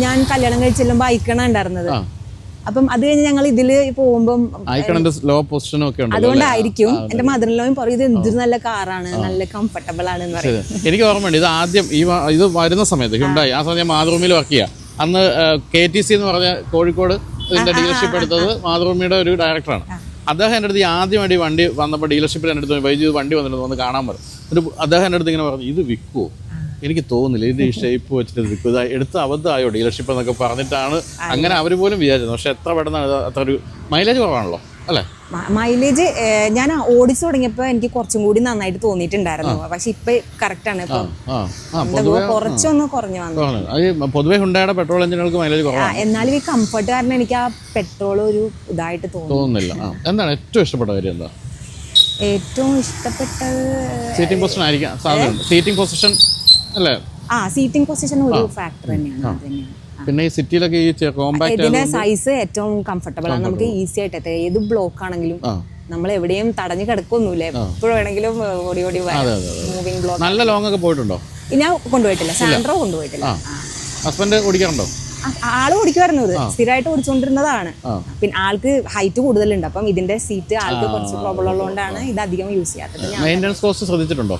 D: ഞാൻ കല്യാണം കഴിച്ചെല്ലുമ്പോ ഐക്കണ ഉണ്ടായിരുന്നത്. അപ്പം അത് കഴിഞ്ഞ് ഞങ്ങൾ ഇതിൽ പോകുമ്പം
A: ഐക്കണിന്റെ ലോ പൊസിഷനും ഒക്കെ ഉണ്ടല്ലോ
D: അതുകൊണ്ടായിരിക്കും എന്റെ മദറിലോയും പറയും ഇത് എന്തൊരു നല്ല കാറാണ് നല്ല കംഫർട്ടബിൾ ആണ് എന്ന് പറയും.
A: എനിക്ക് ഓർമ്മയുണ്ട് ഇത് ആദ്യം ഈ ഇത് വരുന്ന സമയത്ത് ഉണ്ടായി ആ സമയം മാതൃഭൂമിയിൽ വർക്ക് ചെയ്യുക അന്ന് കെ ടി സി എന്ന് പറഞ്ഞ കോഴിക്കോട് ഇതിന്റെ ഡീലർഷിപ്പ് എടുത്തത് മാതൃഭൂമിയുടെ ഒരു ഡയറക്ടറാണ് അദ്ദേഹം എന്റെ അടുത്ത് ആദ്യമായിട്ട് ഈ വണ്ടി വന്നപ്പോൾ ഡീലർഷിപ്പിൽ എന്റെ അടുത്ത് വൈദ്യുതി വണ്ടി വന്നിട്ട് വന്ന് കാണാൻ പറഞ്ഞു. എന്നിട്ട് അദ്ദേഹം എന്റെ അടുത്ത് ഇങ്ങനെ പറഞ്ഞു ഇത് വിൽക്കുമോ എനിക്ക് തോന്നുന്നില്ല ഇതിന്റെ ഈ ഷേപ്പ് വെച്ചിട്ട് ഇത് വിൽക്കും? ഇത് എടുത്ത് അബദ്ധമായോ ഡീലർഷിപ്പ് എന്നൊക്കെ പറഞ്ഞിട്ടാണ് അങ്ങനെ അവർ പോലും വിചാരിച്ചത്. പക്ഷേ എത്ര പെട്ടെന്ന് അത് അത്ര ഒരു മൈലേജ് കുറവാണല്ലോ. അല്ലേ?
D: മൈലേജ് ഞാൻ ഓടിച്ചു തുടങ്ങിയപ്പോ എനിക്ക് കുറച്ചും കൂടി നന്നായിട്ട് തോന്നിയിട്ടുണ്ടായിരുന്നു. പക്ഷെ ഇപ്പൊ കറക്റ്റ് ആണ്. കുറച്ചൊന്ന് കുറഞ്ഞു വന്നു.
A: പൊതുവെ ഹുണ്ടായുടെ പെട്രോൾ എഞ്ചിനുകൾക്ക് മൈലേജ് കുറവാണ്.
D: എന്നാലും ഈ കംഫർട്ട് കാരണം എനിക്ക് ആ പെട്രോൾ ഒരു ഇതായിട്ട് തോന്നി.
A: തോന്നുന്നില്ല. എന്താണ് ഏറ്റവും ഇഷ്ടപ്പെട്ട കാര്യം എന്താ?
D: ഏറ്റവും ഇഷ്ടപ്പെട്ടത്
A: സീറ്റിംഗ് പൊസിഷൻ ആയിരിക്കാം. സീറ്റിംഗ് പൊസിഷൻ അല്ലേ?
D: ആ സീറ്റിംഗ് പൊസിഷൻ ഒരു ഫാക്ടർ തന്നെയാണ്. അത് തന്നെയാണ്.
A: പിന്നെ ഈ സിറ്റിയിലൊക്കെ ഈ കോമ്പാക്ട്
D: ഇതിന്റെ സൈസ് ഏറ്റവും കംഫർട്ടബിൾ ആണ്. നമുക്ക് ഈസി ആയിട്ട് എത്താം. ഏത് ബ്ലോക്ക് ആണെങ്കിലും നമ്മൾ എവിടെയും തടഞ്ഞു കിടക്കൊന്നുമില്ല. എപ്പോഴും വേണമെങ്കിലും ഓടി ഓടി ബ്ലോക്ക്
A: നല്ല ലോങ് ഒക്കെ പോയിട്ടുണ്ടോ?
D: ഞാൻ കൊണ്ടുപോയിട്ടില്ല. സാൻഡ്രോ കൊണ്ടുപോയിട്ടില്ല.
A: ഹസ്ബൻഡ് ഓടിക്കാറുണ്ടോ?
D: ആൾ ഓടിക്കുമായിരുന്നു ഇത്. സ്ഥിരമായിട്ട് ഓടിച്ചുകൊണ്ടിരുന്നതാണ്. പിന്നെ ആൾക്ക് ഹൈറ്റ് കൂടുതലുണ്ട്. അപ്പം ഇതിന്റെ സീറ്റ് ആൾക്ക് കുറച്ച് പ്രോബ്ലം ഉള്ളതുകൊണ്ടാണ് ഇത് അധികം യൂസ് ചെയ്യാത്തത്.
A: മെയിന്റനൻസ് കോസ്റ്റ് ശ്രദ്ധിച്ചിട്ടുണ്ടോ?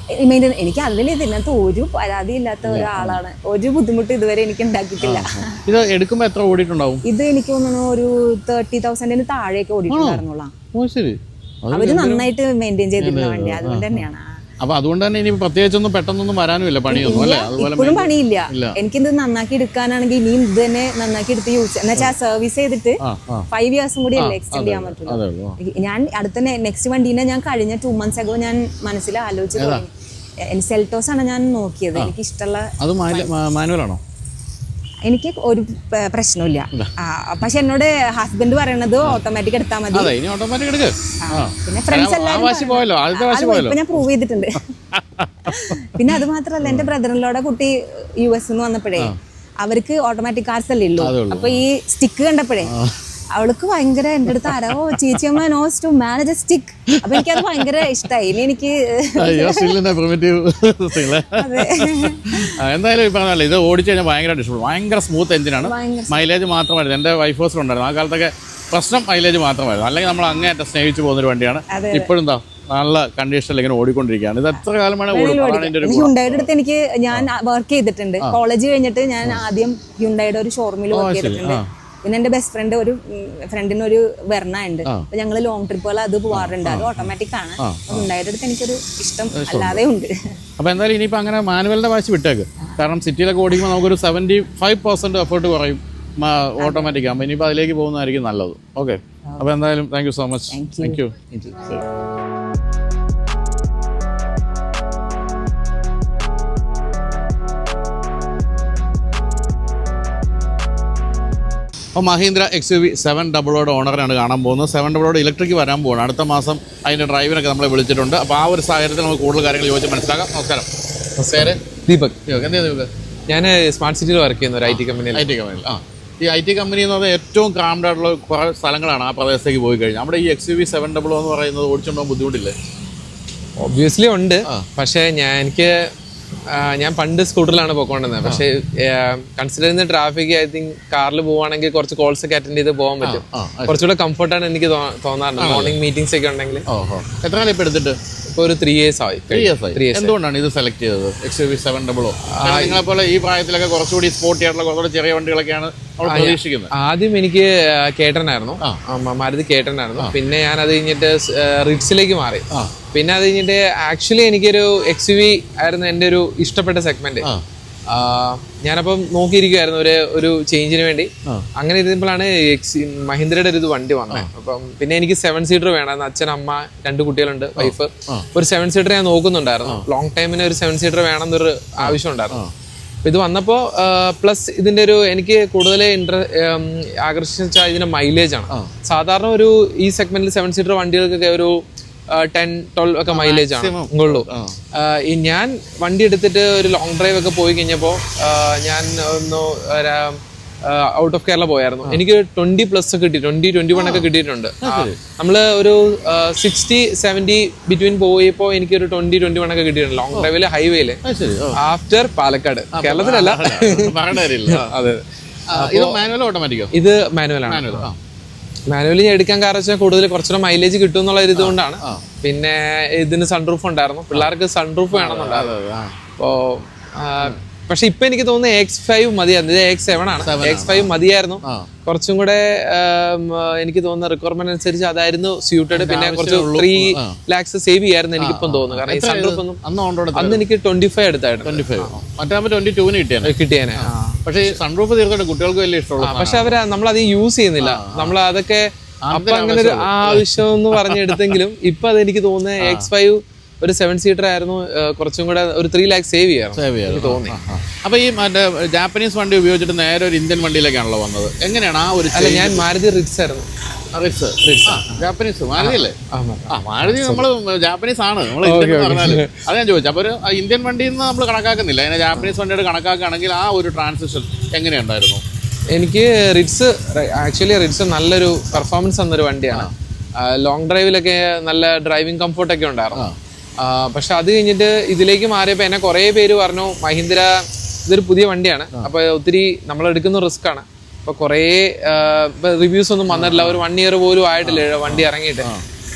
D: എനിക്ക് അതിൽ ഇതിനകത്ത് ഒരു പരാതി ഇല്ലാത്ത ഒരാളാണ്. ഒരു ബുദ്ധിമുട്ട് ഇതുവരെ എനിക്ക് ഉണ്ടാക്കിയിട്ടില്ല.
A: ഇത് എടുക്കുമ്പോൾ എത്ര ഓടിയിട്ടുണ്ടാവും?
D: ഇത് എനിക്ക് തോന്നുന്നു ഒരു തേർട്ടി തൗസൻഡിന് താഴെയൊക്കെ ഓടിയിട്ടുണ്ടായിരുന്നുള്ള. അവർ നന്നായിട്ട് മെയിന്റെയിൻ ചെയ്തിട്ടുള്ള വണ്ടി അതുകൊണ്ട് തന്നെയാണ്.
A: അപ്പൊ അതുകൊണ്ട് തന്നെ ഇനി പ്രത്യേകിച്ചൊന്നും പെട്ടെന്നൊന്നും വരാനുമില്ല പണിയൊന്നും അല്ലേ? അതുപോലെ
D: ഇപ്പോഴും പണിയില്ല.
A: ഇല്ല.
D: എനിക്കിത് നന്നാക്കി എടുക്കാനാണെങ്കിൽ ഇനിയും ഇത് തന്നെ നന്നാക്കി എടുത്ത് യൂസ് എന്നുവെച്ചാൽ സർവീസ് ചെയ്തിട്ട്
A: ആ ആ.
D: ഫൈവ് ഇയേഴ്സും കൂടി അല്ലേ എക്സ്റ്റെൻഡ് ചെയ്യാൻ പറ്റുള്ളൂ.
A: അതേ ഉള്ളൂ
D: ഞാൻ അടുത്ത നെക്സ്റ്റ് വണ്ടീനെ ഞാൻ കഴിഞ്ഞ ടു മന്ത്സ് അഗോ ഞാൻ മനസ്സിൽ ആലോചിച്ചു സെൽറ്റോസ് ആണ് ഞാൻ നോക്കിയത്. എനിക്ക് ഇഷ്ടമുള്ള
A: അത് മാനുവലാണോ
D: എനിക്ക് ഒരു പ്രശ്നമില്ല പക്ഷെ എന്നോട് ഹസ്ബൻഡ് പറയണത് ഓട്ടോമാറ്റിക് എടുത്താൽ മതി. പിന്നെ ഫ്രണ്ട്സ് എല്ലാവരും ഞാൻ പ്രൂവ് ചെയ്തിട്ടുണ്ട്. പിന്നെ അത് മാത്രല്ല എന്റെ ബ്രദറിനോടെ കുട്ടി യു എസ് വന്നപ്പോഴേ അവർക്ക് ഓട്ടോമാറ്റിക് കാർസ് അല്ലേ ഉള്ളൂ. അപ്പൊ ഈ സ്റ്റിക്ക് കണ്ടപ്പോഴേ അവൾക്ക് ഭയങ്കര എന്റെ അടുത്ത് ആരോ? ചേച്ചിയമ്മ നോസ് ടു മാനേജ് അപ്പൊ എനിക്കത് ഭയങ്കര ഇഷ്ടമായി ഇനി എനിക്ക്
A: എന്തായാലും പറഞ്ഞല്ലേ ഇത് ഓടിച്ചു കഴിഞ്ഞാൽ ഭയങ്കരമായിട്ട് ഇഷ്ടപ്പെടും ഭയങ്കര സ്മൂത്ത് എഞ്ചിനാണ് മൈലേജ് മാത്രമായിരുന്നു. എന്റെ വൈഫ് ഉണ്ടായിരുന്നു. ആ കാലത്തൊക്കെ പ്രശ്നം മൈലേജ് മാത്രമായിരുന്നു. അല്ലെങ്കിൽ നമ്മൾ അങ്ങേയറ്റം സ്നേഹിച്ചു പോകുന്നൊരു വണ്ടിയാണ്. ഇപ്പോഴും എന്താ നല്ല കണ്ടീഷനിൽ ഇങ്ങനെ ഓടിക്കൊണ്ടിരിക്കുകയാണ്. ഇത് എത്ര കാലമാണ് ഒരു
D: അടുത്ത് എനിക്ക് ഞാൻ വർക്ക് ചെയ്തിട്ടുണ്ട്. കോളേജ് കഴിഞ്ഞിട്ട് ഞാൻ ആദ്യം ഹ്യുണ്ടായിട്ട് ഒരു ഷോറൂമിൽ വർക്ക് ചെയ്തിട്ടുണ്ട്. പിന്നെ എന്റെ ബെസ്റ്റ് ഫ്രണ്ട് ഒരു ഫ്രണ്ടിന് ഒരു വെർണ ഉണ്ട്. അപ്പൊ ഞങ്ങൾ ലോങ് ട്രിപ്പുകൾ അത് പോവാറുണ്ട്. അത് ഓട്ടോമാറ്റിക് ആണ്. ഹ്യുണ്ടായുടെ അടുത്ത് എനിക്കൊരു ഇഷ്ടം അല്ലാതെ ഉണ്ട്.
A: അപ്പൊ എന്തായാലും ഇനിയിപ്പോ അങ്ങനെ മാനുവലിന്റെ വാശി വിട്ടേക്ക്. കാരണം സിറ്റിയിലൊക്കെ ഓടിക്കുമ്പോൾ നമുക്കൊരു സെവന്റി ഫൈവ് പെർസെന്റ് എഫേർട്ട് കുറയും ഓട്ടോമാറ്റിക് ആകുമ്പോൾ ഇനിയിപ്പോൾ അതിലേക്ക് പോകുന്നതായിരിക്കും നല്ലത്. ഓക്കെ അപ്പോൾ എന്തായാലും thank you so much thank you അപ്പോൾ Mahindra X U V seven ഡബിളോട് ഓണറിനാണ് കാണാൻ പോകുന്നത്. സെവൻ ഓഡ് ഇലക്ട്രിക് വരാൻ പോവാണ്. അടുത്ത മാസം അതിന്റെ ഡ്രൈവറൊക്കെ നമ്മളെ വിളിച്ചിട്ടുണ്ട്. അപ്പോൾ ആ ഒരു സാഹചര്യത്തിൽ നമുക്ക് കൂടുതൽ കാര്യങ്ങൾ ചോദിച്ച് മനസ്സിലാക്കാം. നമസ്കാരം. പേര്?
E: ദീപക്.
A: ദീപക്. എന്താ ദീപക്?
E: ഞാൻ സ്മാർട്ട് സിറ്റിയിൽ വർക്ക് ചെയ്യുന്ന ഒരു ഐ ടി കമ്പനിയിൽ
A: ഐ ടി കമ്പനിയിൽ ആ. ഈ ഐ ടി കമ്പനി എന്ന് പറഞ്ഞാൽ ഏറ്റവും കാംഡ് ആയിട്ടുള്ള കുറേ സ്ഥലങ്ങളാണ് ആ പ്രദേശത്തേക്ക് പോയി കഴിഞ്ഞാൽ നമ്മുടെ ഈ X U V seven double എന്ന് പറയുന്നത് ഓടിച്ചുകൊണ്ടോ ബുദ്ധിമുട്ടില്ലേ?
E: ഒബ്വിയസ്ലി ഉണ്ട്. പക്ഷേ ഞാൻ എനിക്ക് ഞാൻ പണ്ട് സ്കൂട്ടറിലാണ് പോയിക്കൊണ്ടിരുന്നത്. പക്ഷേ കൺസിഡർ ചെയ്യുന്ന ട്രാഫിക് ഐ തിങ്ക് കാറിൽ പോവാണെങ്കിൽ കുറച്ച് കോൾസ് ഒക്കെ അറ്റൻഡ് ചെയ്ത് പോകാൻ പറ്റും. കുറച്ചുകൂടെ കംഫർട്ടാണ് എനിക്ക് തോന്നാറുണ്ട്. മോർണിംഗ് മീറ്റിംഗ്സ് ഒക്കെ ഉണ്ടെങ്കിൽ.
A: എത്ര കാലം ഇപ്പൊ എടുത്തിട്ട്?
E: ഇപ്പോൾ ഒരു ത്രീ ഇയേഴ്സ് ആയി
A: ത്രീ ഇയേഴ്സ് ആയി. എന്തുകൊണ്ടാണ് ഇത് സെലക്ട് ചെയ്തത്? എക്സ് വി സെവൻ ഡബിളോ നിങ്ങളെ പോലെ ഈ പ്രായത്തിലൊക്കെ കുറച്ചുകൂടി സ്പോർട്ടി ആയിട്ടുള്ള കുറച്ചുകൂടി ചെറിയ വണ്ടികളൊക്കെയാണ് പ്രതീക്ഷിക്കുന്നത്.
E: ആദ്യം എനിക്ക് കേട്ടനായിരുന്നു. മാരുതി കേട്ടനായിരുന്നു. പിന്നെ ഞാൻ അത് കഴിഞ്ഞിട്ട് റിറ്റ്സിലേക്ക് മാറി. പിന്നെ അത് കഴിഞ്ഞിട്ട് ആക്ച്വലി എനിക്കൊരു എക്സ് വി ആയിരുന്നു എന്റെ ഒരു ഇഷ്ടപ്പെട്ട സെഗ്മെന്റ് ഞാനപ്പം നോക്കിയിരിക്കുവായിരുന്നു ഒരു ഒരു ചേഞ്ചിന് വേണ്ടി. അങ്ങനെ ഇരുന്നപ്പോഴാണ് മഹീന്ദ്രയുടെ ഒരു ഇത് വണ്ടി വന്നത്. അപ്പം പിന്നെ എനിക്ക് സെവൻ സീറ്റർ വേണം അച്ഛൻ അമ്മ രണ്ട് കുട്ടികളുണ്ട് വൈഫ് ഒരു സെവൻ സീറ്റർ ഞാൻ നോക്കുന്നുണ്ടായിരുന്നു. ലോങ് ടൈമിന് ഒരു സെവൻ സീറ്റർ വേണം എന്നൊരു ആവശ്യം ഉണ്ടായിരുന്നു അപ്പം ഇത് വന്നപ്പോൾ പ്ലസ് ഇതിന്റെ ഒരു എനിക്ക് കൂടുതൽ ഇൻട്ര ആകർഷിച്ച ഇതിന്റെ മൈലേജ് ആണ്. സാധാരണ ഒരു ഈ സെഗ്മെന്റിൽ സെവൻ സീറ്റർ വണ്ടികൾക്കൊക്കെ ഒരു ടെൻ ട്വൽവ് ഒക്കെ മൈലേജ് ആണ് ഉള്ളൂ. ഈ ഞാൻ വണ്ടി എടുത്തിട്ട് ഒരു ലോങ് ഡ്രൈവ് ഒക്കെ പോയി കഴിഞ്ഞപ്പോൾ ഞാൻ ഒന്ന് ഔട്ട് ഓഫ് കേരള പോയായിരുന്നു. എനിക്ക് ട്വന്റി പ്ലസ് കിട്ടി ട്വന്റി ട്വന്റി വൺ ഒക്കെ കിട്ടിയിട്ടുണ്ട്. നമ്മൾ ഒരു സിക്സ്റ്റി സെവന്റി ബിറ്റ്വീൻ പോയപ്പോ എനിക്ക് ഒരു ട്വന്റി ട്വന്റി വൺ ഒക്കെ കിട്ടിയിട്ടുണ്ട് ലോങ്
A: ഡ്രൈവിൽ ഹൈവേയിൽ
E: ആഫ്റ്റർ പാലക്കാട്. കേരളത്തിലല്ല. അതെ.
A: ഇത് മാനുവൽ ഓട്ടോമാറ്റിക്കോ
E: ഇത് മാനുവൽ ആണ്. മാനുവലി എടുക്കാൻ കാരണം വെച്ചാൽ കൂടുതൽ കുറച്ചുകൂടെ മൈലേജ് കിട്ടും എന്നുള്ള ഒരു ഇതുകൊണ്ടാണ്. പിന്നെ ഇതിന് സൺറൂഫ് ഉണ്ടായിരുന്നു. പിള്ളേർക്ക് സൺറൂഫ് വേണമെന്നുണ്ടായിരുന്നു. അപ്പോൾ പക്ഷെ ഇപ്പൊ എനിക്ക് തോന്നുന്നു എക്സ് ഫൈവ് മതിയായിരുന്നു. ഇത് എക്സ് സെവൻ ആണ്. എക്സ് ഫൈവ് മതിയായിരുന്നു. കുറച്ചും കൂടെ എനിക്ക് തോന്നുന്ന റിക്വയർമെന്റ് അനുസരിച്ച് അതായിരുന്നു സ്യൂട്ടഡ് പിന്നെ കുറച്ച് ത്രീ ലാക്സ് സേവ് ചെയ്യായിരുന്നു എനിക്കിപ്പം തോന്നുന്നു. കാരണം ഈ സൺറൂഫ് ഒന്നും
A: അന്ന്
E: എനിക്ക് ട്വന്റി ഫൈവ് എടുത്തായിരുന്നു
A: കിട്ടിയാണ് പക്ഷേ സൺറൂഫ് തീർച്ചയായിട്ടും കുട്ടികൾക്ക് വലിയ ഇഷ്ടമുള്ള
E: പക്ഷെ അവർ നമ്മൾ അത് യൂസ് ചെയ്യുന്നില്ല. നമ്മൾ അതൊക്കെ അപ്പൊ അങ്ങനെ ഒരു ആവശ്യം എന്ന് പറഞ്ഞെടുത്തെങ്കിലും ഇപ്പൊ അത് എനിക്ക് തോന്നുന്നത് എക്സ് ഫൈവ് ഒരു സെവൻ സീറ്റർ ആയിരുന്നു കുറച്ചും കൂടെ ഒരു ത്രീ ലാക്ക് സേവ് ചെയ്യാറ്
A: സേവ് ചെയ്യാറ് തോന്നി. അപ്പൊ ഈ മറ്റേ ജാപ്പനീസ് വണ്ടി ഉപയോഗിച്ചിട്ട് നേരെ ഒരു ഇന്ത്യൻ വണ്ടിയിലേക്കാണല്ലോ വന്നത്. എങ്ങനെയാണ് ആ ഒരു
E: അല്ല ഞാൻ മാരുതി റിക്സ് ആയിരുന്നു.
A: റിറ്റ്സ് ജാപ്പനീസ് മാരുതി അല്ലേ. ആ മാരുതി നമ്മൾ ജാപ്പനീസ് ആണ്. നമ്മൾ പറഞ്ഞാൽ. അത് ഞാൻ ചോദിച്ചു. അപ്പോൾ ഒരു ഇന്ത്യൻ വണ്ടിയിൽ നിന്ന് നമ്മൾ കണക്കാക്കുന്നില്ല. അതിനെ ജാപ്പനീസ് വണ്ടിയുടെ കണക്കാക്കുകയാണെങ്കിൽ ആ ഒരു ട്രാൻസിഷൻ എങ്ങനെയുണ്ടായിരുന്നു?
E: എനിക്ക് റിറ്റ്സ് ആക്ച്വലി റിറ്റ്സ് നല്ലൊരു പെർഫോമൻസ് തന്നൊരു വണ്ടിയാണ്. ലോങ് ഡ്രൈവിലൊക്കെ നല്ല ഡ്രൈവിംഗ് കംഫർട്ടൊക്കെ ഉണ്ടായിരുന്നു. പക്ഷെ അത് കഴിഞ്ഞിട്ട് ഇതിലേക്ക് മാറിയപ്പോൾ എന്നെ കുറേ പേര് പറഞ്ഞു മഹീന്ദ്ര ഇതൊരു പുതിയ വണ്ടിയാണ്. അപ്പോൾ ഒത്തിരി നമ്മൾ എടുക്കുന്ന റിസ്ക് ആണ്. അപ്പോൾ കുറേ റിവ്യൂസ് ഒന്നും വന്നിട്ടില്ല. ഒരു വൺ ഇയർ പോലും ആയിട്ടില്ല വണ്ടി ഇറങ്ങിയിട്ട്.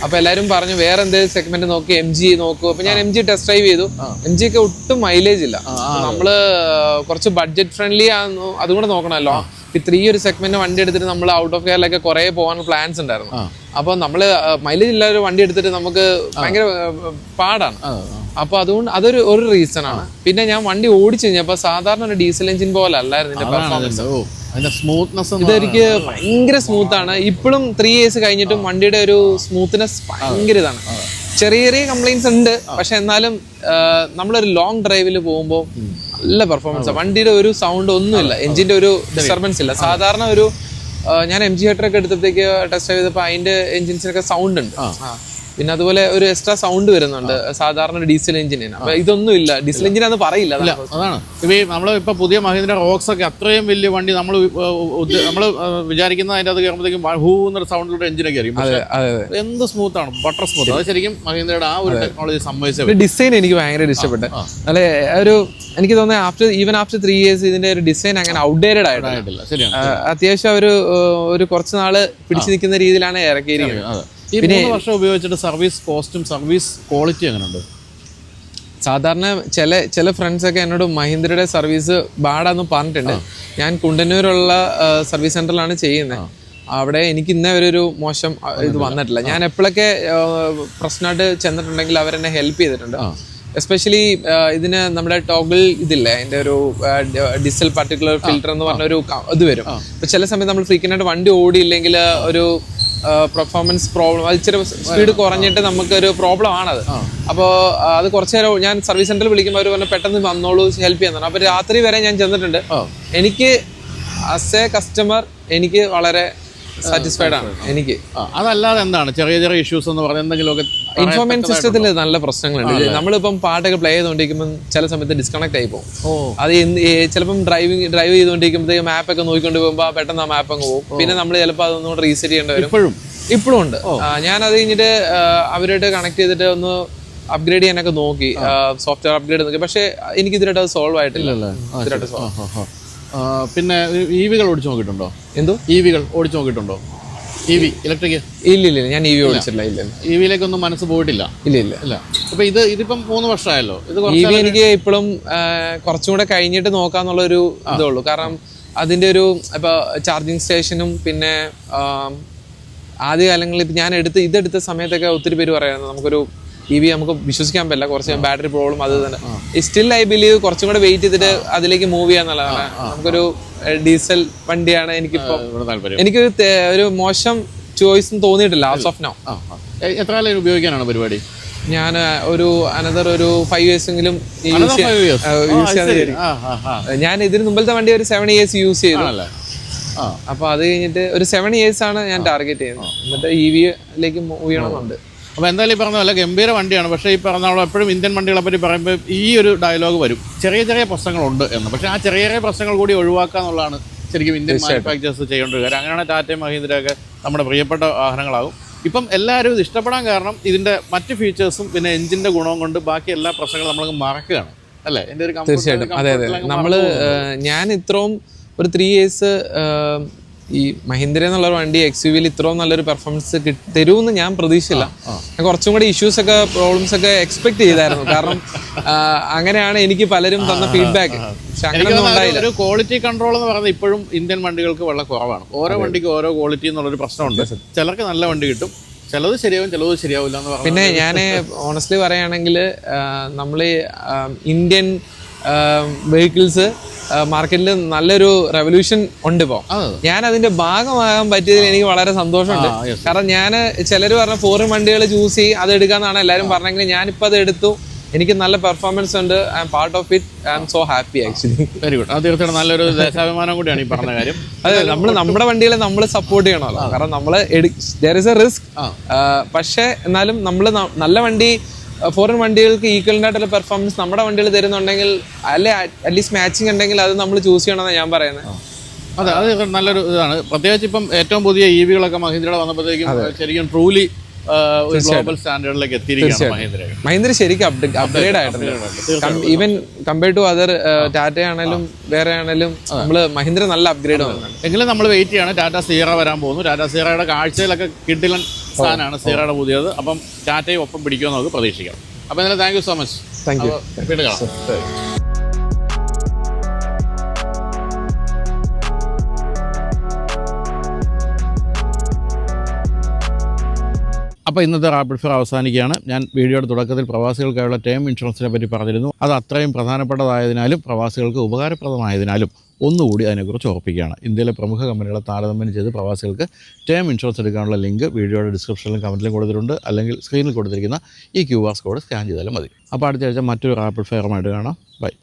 E: അപ്പൊ എല്ലാരും പറഞ്ഞു വേറെ എന്തെങ്കിലും സെഗ്മെന്റ് നോക്കി എം ജി നോക്കൂ. അപ്പൊ ഞാൻ എം ജി ടെസ്റ്റ് ഡ്രൈവ് ചെയ്തു. എം ജി ഒക്കെ ഒട്ടും മൈലേജ് ഇല്ല. നമ്മൾ നമ്മൾ കുറച്ച് ബഡ്ജറ്റ് ഫ്രണ്ട്ലി ആണെന്നു അതും കൂടെ നോക്കണമല്ലോ. ഇത്ര ഈ ഒരു സെഗ്മെന്റ് വണ്ടി എടുത്തിട്ട് നമ്മൾ ഔട്ട് ഓഫ് കേരളൊക്കെ കുറെ പോകാൻ പ്ലാൻസ് ഉണ്ടായിരുന്നു. അപ്പൊ നമ്മൾ മൈലേജ് ഇല്ല ഒരു വണ്ടി എടുത്തിട്ട് നമുക്ക് ഭയങ്കര പാടാണ്. അപ്പൊ അതുകൊണ്ട് അതൊരു ഒരു റീസൺ ആണ്. പിന്നെ ഞാൻ വണ്ടി ഓടിച്ചു കഴിഞ്ഞപ്പോ സാധാരണ ഒരു ഡീസൽ എഞ്ചിൻ പോലെ അല്ലായിരുന്നു ഇതിന്റെ പെർഫോമൻസ്
A: സ്മൂത്ത്നെസ്
E: ഇതെനിക്ക് ഭയങ്കര സ്മൂത്ത് ആണ്. ഇപ്പോഴും ത്രീ ഇയേഴ്സ് കഴിഞ്ഞിട്ടും വണ്ടിയുടെ ഒരു സ്മൂത്ത്നെസ് ഭയങ്കര ഇതാണ്. ചെറിയ ചെറിയ കംപ്ലൈൻസ് ഉണ്ട്. പക്ഷെ എന്നാലും നമ്മളൊരു ലോങ് ഡ്രൈവിൽ പോകുമ്പോൾ നല്ല പെർഫോമൻസ് വണ്ടിയുടെ ഒരു സൗണ്ട് ഒന്നുമില്ല. എഞ്ചിന്റെ ഒരു ഡിസ്റ്റർബൻസ് ഇല്ല. സാധാരണ ഒരു ഞാൻ എം ജി ഹെറ്ററൊക്കെ എടുത്തപ്പോഴത്തേക്ക് ടെസ്റ്റ് ചെയ്തപ്പോൾ അതിന്റെ എഞ്ചിൻസിനൊക്കെ സൗണ്ട് ഉണ്ട്. പിന്നെ അതുപോലെ ഒരു എക്സ്ട്രാ സൗണ്ട് വരുന്നുണ്ട്. സാധാരണ ഡീസൽ എഞ്ചിന് അപ്പൊ ഇതൊന്നും ഇല്ല. ഡീസൽ എഞ്ചിൻ എഞ്ചിനാന്ന് പറയില്ല. അതാണ്
A: ഇപ്പൊ നമ്മൾ ഇപ്പൊ പുതിയ മഹീന്ദ്ര റോക്സ് ഒക്കെ അത്രയും വലിയ വണ്ടി നമ്മൾ നമ്മൾ വിചാരിക്കുന്ന അതിന്റെ അത് കയറുമ്പോഴത്തേക്കും ഹൂ എന്നൊരു സൗണ്ടിലൂടെ എഞ്ചിനൊക്കെ ആയിരിക്കും
E: അതെ അതെ
A: എന്ത് സ്മൂത്ത് ആണ്. ബട്ടർ സ്മൂത്ത് അത് ശരിക്കും മഹീന്ദ്രയുടെ ആ ഒരു ടെക്നോളജി സംഭവിച്ചത്
E: ഡിസൈൻ എനിക്ക് ഭയങ്കര ഇഷ്ടപ്പെട്ടു. അല്ലെ ഒരു എനിക്ക് തോന്നുന്നത് after even after three years ഇതിന്റെ ഒരു ഡിസൈൻ അങ്ങനെ ഔട്ട്ഡേറ്റഡ് ആയിട്ടില്ല. അത്യാവശ്യം ഒരു ഒരു കുറച്ച് നാൾ പിടിച്ചു നിൽക്കുന്ന രീതിയിലാണ് ഇറക്കിയിരിക്കുന്നത്.
A: അതെ. ഈ മൂന്ന് വർഷം ഉപയോഗിച്ചിട്ട് സർവീസ് കോസ്റ്റും സർവീസ് ക്വാളിറ്റി എങ്ങനെയുണ്ട്
E: സാധാരണ ചില ചില ഫ്രണ്ട്സൊക്കെ എന്നോട് മഹീന്ദ്രയുടെ സർവീസ് ബാഡാന്ന് പറഞ്ഞിട്ടുണ്ട്. ഞാൻ കുണ്ടന്നൂരുള്ള സർവീസ് സെന്ററിലാണ് ചെയ്യുന്നത്. അവിടെ എനിക്ക് ഇന്നേ വരെ ഒരു മോശം ഇത് വന്നിട്ടില്ല. ഞാൻ എപ്പോഴൊക്കെ പ്രശ്നമായിട്ട് ചെന്നിട്ടുണ്ടെങ്കിൽ അവരെന്നെ ഹെൽപ്പ് ചെയ്തിട്ടുണ്ട്. എസ്പെഷ്യലി ഇതിന് നമ്മുടെ ടോഗിൾ ഇതില്ലേ? അതിന്റെ ഒരു ഡിസൽ പർട്ടിക്കുലർ ഫിൽറ്റർ എന്ന് പറഞ്ഞ ഒരു ഇത് വരും. അപ്പൊ ചില സമയത്ത് നമ്മൾ ഫ്രീക്വന്റ് ആയിട്ട് വണ്ടി ഓടിയില്ലെങ്കിൽ ഒരു പെർഫോമൻസ് പ്രോബ്ലം അത് ഇച്ചിരി സ്പീഡ് കുറഞ്ഞിട്ട് നമുക്കൊരു പ്രോബ്ലം ആണത്. അപ്പോൾ അത് കുറച്ച് നേരം ഞാൻ സർവീസ് സെന്ററിൽ വിളിക്കുമ്പോൾ അവർ പറഞ്ഞാൽ പെട്ടെന്ന് വന്നോളൂ ഹെൽപ്പ് ചെയ്യുന്നുണ്ട് അപ്പോൾ രാത്രി വരെ ഞാൻ ചെന്നിട്ടുണ്ട്. എനിക്ക് ആസ് എ കസ്റ്റമർ എനിക്ക് വളരെ സാറ്റിസ്ഫൈഡ് ആണ്. എനിക്ക്
A: അതല്ലാതെ എന്താണ്? ചെറിയ ചെറിയ ഇഷ്യൂസ് എന്ന് പറഞ്ഞാൽ എന്തെങ്കിലുമൊക്കെ
E: ഇൻഫോർമേഷൻ സിസ്റ്റത്തിൽ നല്ല പ്രശ്നങ്ങളുണ്ട്. നമ്മളിപ്പം പാട്ടൊക്കെ പ്ലേ ചെയ്തുകൊണ്ടിരിക്കുമ്പോൾ ചില സമയത്ത് ഡിസ്കണക്ട് ആയി പോകും. അത് ചിലപ്പം ഡ്രൈവിംഗ് ഡ്രൈവ് ചെയ്തുകൊണ്ടിരിക്കുമ്പോഴത്തേക്ക് മാപ്പ് ഒക്കെ നോക്കിക്കൊണ്ട് പോകുമ്പോൾ പെട്ടെന്ന് ആ മാപ്പ് അങ്ങ് പോകും. പിന്നെ നമ്മൾ ചിലപ്പോൾ അതൊന്നും റീസെറ്റ് ചെയ്യേണ്ടി വരും.
A: ഇപ്പോഴും?
E: ഇപ്പോഴും ഉണ്ട്. ഞാൻ അത് കഴിഞ്ഞിട്ട് അവരായിട്ട് കണക്ട് ചെയ്തിട്ട് ഒന്ന് അപ്ഗ്രേഡ് ചെയ്യാനൊക്കെ നോക്കി. സോഫ്റ്റ്വെയർ അപ്ഗ്രേഡ് നോക്കി പക്ഷേ എനിക്ക് ഇതിനായിട്ട് അത് സോൾവ് ആയിട്ടില്ല. ഇതിനായിട്ട്.
A: ആ, പിന്നെ ഇ വികൾ ഓടിച്ചു നോക്കിയിട്ടുണ്ടോ?
E: എന്തോ?
A: ഇ വികൾ ഓടിച്ചു നോക്കിയിട്ടുണ്ടോ? ഇ വി ഇലക്ട്രിക്
E: ഇല്ല ഇല്ല ഞാൻ ഇ വി ഓടിച്ചിട്ടില്ല ഇല്ല.
A: ഇ വിയിലേക്കൊന്നും മനസ്സ് പോയിട്ടില്ല.
E: ഇല്ല ഇല്ല.
A: ഇല്ല അപ്പൊ ഇത് ഇതിപ്പം മൂന്ന് വർഷമായല്ലോ. ഇത്
E: ഇ വി എനിക്ക് ഇപ്പോഴും കുറച്ചും കൂടെ കഴിഞ്ഞിട്ട് നോക്കാന്നുള്ളൊരു ഇതേ ഉള്ളൂ കാരണം അതിന്റെ ഒരു ഇപ്പൊ ചാർജിങ് സ്റ്റേഷനും പിന്നെ ആദ്യകാലങ്ങളിൽ ആദ്യ കാലങ്ങളിൽ ഇപ്പൊ ഞാൻ എടുത്ത് ഇതെടുത്ത സമയത്തൊക്കെ ഒത്തിരി പേര് പറയായിരുന്നു നമുക്കൊരു ഇ വി നമുക്ക് വിശ്വസിക്കാൻ പറ്റില്ല. കുറച്ച് ബാറ്ററി പ്രോബ്ലം അത് തന്നെ. സ്റ്റിൽ ഐ ബിലീവ് കുറച്ചും കൂടെ വെയിറ്റ് ചെയ്തിട്ട് അതിലേക്ക് മൂവ് ചെയ്യാന്നുള്ളതാണ് നമുക്കൊരു ഡീസൽ വണ്ടിയാണ് എനിക്കിപ്പോ തെ- ഒരു മോശം ചോയ്സ് തോന്നിയിട്ടില്ല ആസ് ഓഫ് നൗ
A: എത്ര കാലം ഉപയോഗിക്കാനാണ് പരിപാടി?
E: ഞാൻ ഒരു അനദർ ഒരു ഫൈവ് ഇയേഴ്സ് എങ്കിലും
A: Another
E: യൂസ് ചെയ്യാൻ. ഞാൻ ഇതിന് മുമ്പത്തെ വണ്ടി ഒരു സെവൻ ഇയേഴ്സ് യൂസ് ചെയ്തു. അപ്പൊ അത് കഴിഞ്ഞിട്ട് ഒരു സെവൻ ഇയേഴ്സ് ആണ് ഞാൻ ടാർഗറ്റ് ചെയ്യുന്നത്. എന്നിട്ട് ഇ വിയിലേക്ക് മൂവ് ചെയ്യണമെന്നുണ്ട്.
A: അപ്പോൾ എന്തായാലും ഈ പറഞ്ഞ പോലെ ഗംഭീര വണ്ടിയാണ്. പക്ഷേ ഈ പറഞ്ഞ നമ്മൾ എപ്പോഴും ഇന്ത്യൻ വണ്ടികളെ പറ്റി പറയുമ്പോൾ ഈ ഒരു ഡയലോഗ് വരും. ചെറിയ ചെറിയ പ്രശ്നങ്ങളുണ്ട് എന്ന്. പക്ഷേ ആ ചെറിയ ചെറിയ പ്രശ്നങ്ങൾ കൂടി ഒഴിവാക്കുക എന്നുള്ളതാണ് ശരിക്കും ഇന്ത്യൻ മാനുഫാക്ചേഴ്സ് ചെയ്യേണ്ട ഒരു കാര്യം. അങ്ങനെയാണ് ടാറ്റയും മഹീന്ദ്രയൊക്കെ നമ്മുടെ പ്രിയപ്പെട്ട വാഹനങ്ങളാകും. ഇപ്പം എല്ലാവരും ഇത് ഇഷ്ടപ്പെടാൻ കാരണം ഇതിന്റെ മറ്റ് ഫീച്ചേഴ്സും പിന്നെ എഞ്ചിന്റെ ഗുണവും കൊണ്ട് ബാക്കി എല്ലാ പ്രശ്നങ്ങളും നമ്മൾ മറക്കുകയാണ്. അല്ലേ? എന്റെ ഒരു
E: തീർച്ചയായിട്ടും. അതെ അതെ. ഏഹ്, ഞാൻ ഇത്രയും ഒരു ത്രീ ഇയേഴ്സ് ഈ മഹീന്ദ്ര എന്നുള്ള വണ്ടി എക്സ് യു വിയിൽ ഇത്രയും നല്ലൊരു പെർഫോമൻസ് തരുമെന്ന് ഞാൻ പ്രതീക്ഷയില്ല ഞാൻ കുറച്ചും കൂടി ഇഷ്യൂസ് ഒക്കെ പ്രോബ്ലംസ് ഒക്കെ എക്സ്പെക്ട് ചെയ്തായിരുന്നു. കാരണം അങ്ങനെയാണ് എനിക്ക് പലരും തന്ന ഫീഡ്ബാക്ക്
A: ഒരു ക്വാളിറ്റി കൺട്രോൾ എന്ന് പറയുന്നത് ഇപ്പോഴും ഇന്ത്യൻ വണ്ടികൾക്ക് വളരെ കുറവാണ്. ഓരോ വണ്ടിക്ക് ഓരോ ക്വാളിറ്റി എന്നുള്ളൊരു പ്രശ്നമുണ്ട്. ചിലർക്ക് നല്ല വണ്ടി കിട്ടും. ചിലത് ശരിയാവും ചിലത് ശരിയാവില്ല എന്ന് പറഞ്ഞു
E: പിന്നെ ഞാൻ ഓണസ്റ്റ്ലി പറയുകയാണെങ്കിൽ നമ്മൾ ഇന്ത്യൻ വെഹിക്കിൾസ് മാർക്കറ്റിൽ നല്ലൊരു റെവല്യൂഷൻ ഉണ്ട് ഇപ്പോൾ ഞാൻ അതിന്റെ ഭാഗമാകാൻ പറ്റിയതിൽ എനിക്ക് വളരെ സന്തോഷമുണ്ട്. കാരണം ഞാൻ ചിലർ പറഞ്ഞ ഫോറിൻ വണ്ടികൾ ചൂസ് ചെയ്യും അത് എടുക്കാന്നാണ് എല്ലാവരും പറഞ്ഞെങ്കിൽ ഞാനിപ്പോൾ അത് എടുത്തു. എനിക്ക് നല്ല പെർഫോമൻസ് ഉണ്ട്. I'm part of it I'm so happy actually
A: very good അത് തീർച്ചയായിട്ടും നല്ലൊരു ദേശാഭിമാനം കൂടിയാണ് ഈ പറഞ്ഞ കാര്യം.
E: അതെ നമ്മൾ നമ്മുടെ വണ്ടികളെ നമ്മൾ സപ്പോർട്ട് ചെയ്യണമല്ലോ. കാരണം നമ്മൾ ദർ ഇസ് എ റിസ്ക് പക്ഷേ എന്നാലും നമ്മൾ നല്ല വണ്ടി ഫോറിൻ വണ്ടികൾക്ക് ഈക്വലിനായിട്ടുള്ള ആയിട്ടുള്ള പെർഫോമൻസ് നമ്മുടെ വണ്ടികൾ തരുന്നുണ്ടെങ്കിൽ അല്ലെ അറ്റ്ലീസ്റ്റ് മാച്ചിങ് ഉണ്ടെങ്കിൽ അത് നമ്മൾ ചൂസ് ചെയ്യണമെന്നാണ് ഞാൻ പറയുന്നത്
A: അതെ അത് നല്ലൊരു ഇതാണ്. പ്രത്യേകിച്ച് ഇപ്പം ഏറ്റവും പുതിയ ഇ വികളൊക്കെ മഹീന്ദ്രയുടെ വന്നപ്പോഴത്തേക്കും ശരിക്കും ട്രൂലി ഒരു ഗ്ലോബൽ സ്റ്റാൻഡേർഡിലേക്ക് എത്തിയിരിക്കുകയാണ് മഹീന്ദ്ര.
E: മഹീന്ദ്ര ശരിക്കും അപ്ഗ്രേഡ് ആയിട്ടുണ്ട്. Even compare to other Tata ആണെങ്കിലും വേറെ ആണെങ്കിലും നമ്മൾ മഹീന്ദ്ര നല്ല അപ്ഗ്രേഡ് വന്നിട്ടുണ്ട്
A: എങ്കിലും നമ്മൾ വെയിറ്റ് ചെയ്യാണ്. ടാറ്റ സീറ വരാൻ പോകുന്നു. ടാറ്റ സീറയുടെ കാഴ്ചയിലൊക്കെ കിട്ടിലൻ സാധനമാണ് സീറയുടെ പുതിയത്. അപ്പം ടാറ്റയും ഒപ്പം പിടിക്കുമെന്ന് നമുക്ക് പ്രതീക്ഷിക്കാം. അപ്പം എന്നാലും thank you so much
E: thank you
A: വീണ്ടും കാണാം. അപ്പോൾ ഇന്നത്തെ റാപ്പിഡ് ഫെയർ അവസാനിക്കുകയാണ്. ഞാൻ വീഡിയോയുടെ തുടക്കത്തിൽ പ്രവാസികൾക്കായുള്ള ടേം ഇൻഷുറൻസിനെ പറ്റി പറഞ്ഞിരുന്നു. അത് അത്രയും പ്രധാനപ്പെട്ടതായതിനാലും പ്രവാസികൾക്ക് ഉപകാരപ്രദമായതിനാലും ഒന്നുകൂടി അതിനെക്കുറിച്ച് ഓർപ്പിക്കുകയാണ് ഇന്ത്യയിലെ പ്രമുഖ കമ്പനികളെ താരതമ്യം ചെയ്ത് പ്രവാസികൾക്ക് ടേം ഇൻഷുറൻസ് എടുക്കാനുള്ള ലിങ്ക് വീഡിയോയുടെ ഡിസ്ക്രിപ്ഷനിലും കമന്റിലും കൊടുത്തിട്ടുണ്ട്. അല്ലെങ്കിൽ സ്ക്രീനിൽ കൊടുത്തിരിക്കുന്ന ഈ ക്യു ആർ കോഡ് സ്കാൻ ചെയ്താലും മതി. അപ്പോൾ അടുത്ത ആഴ്ച മറ്റൊരു റാപ്പിഡ് ഫെയറുമായിട്ട് കാണാം. ബൈ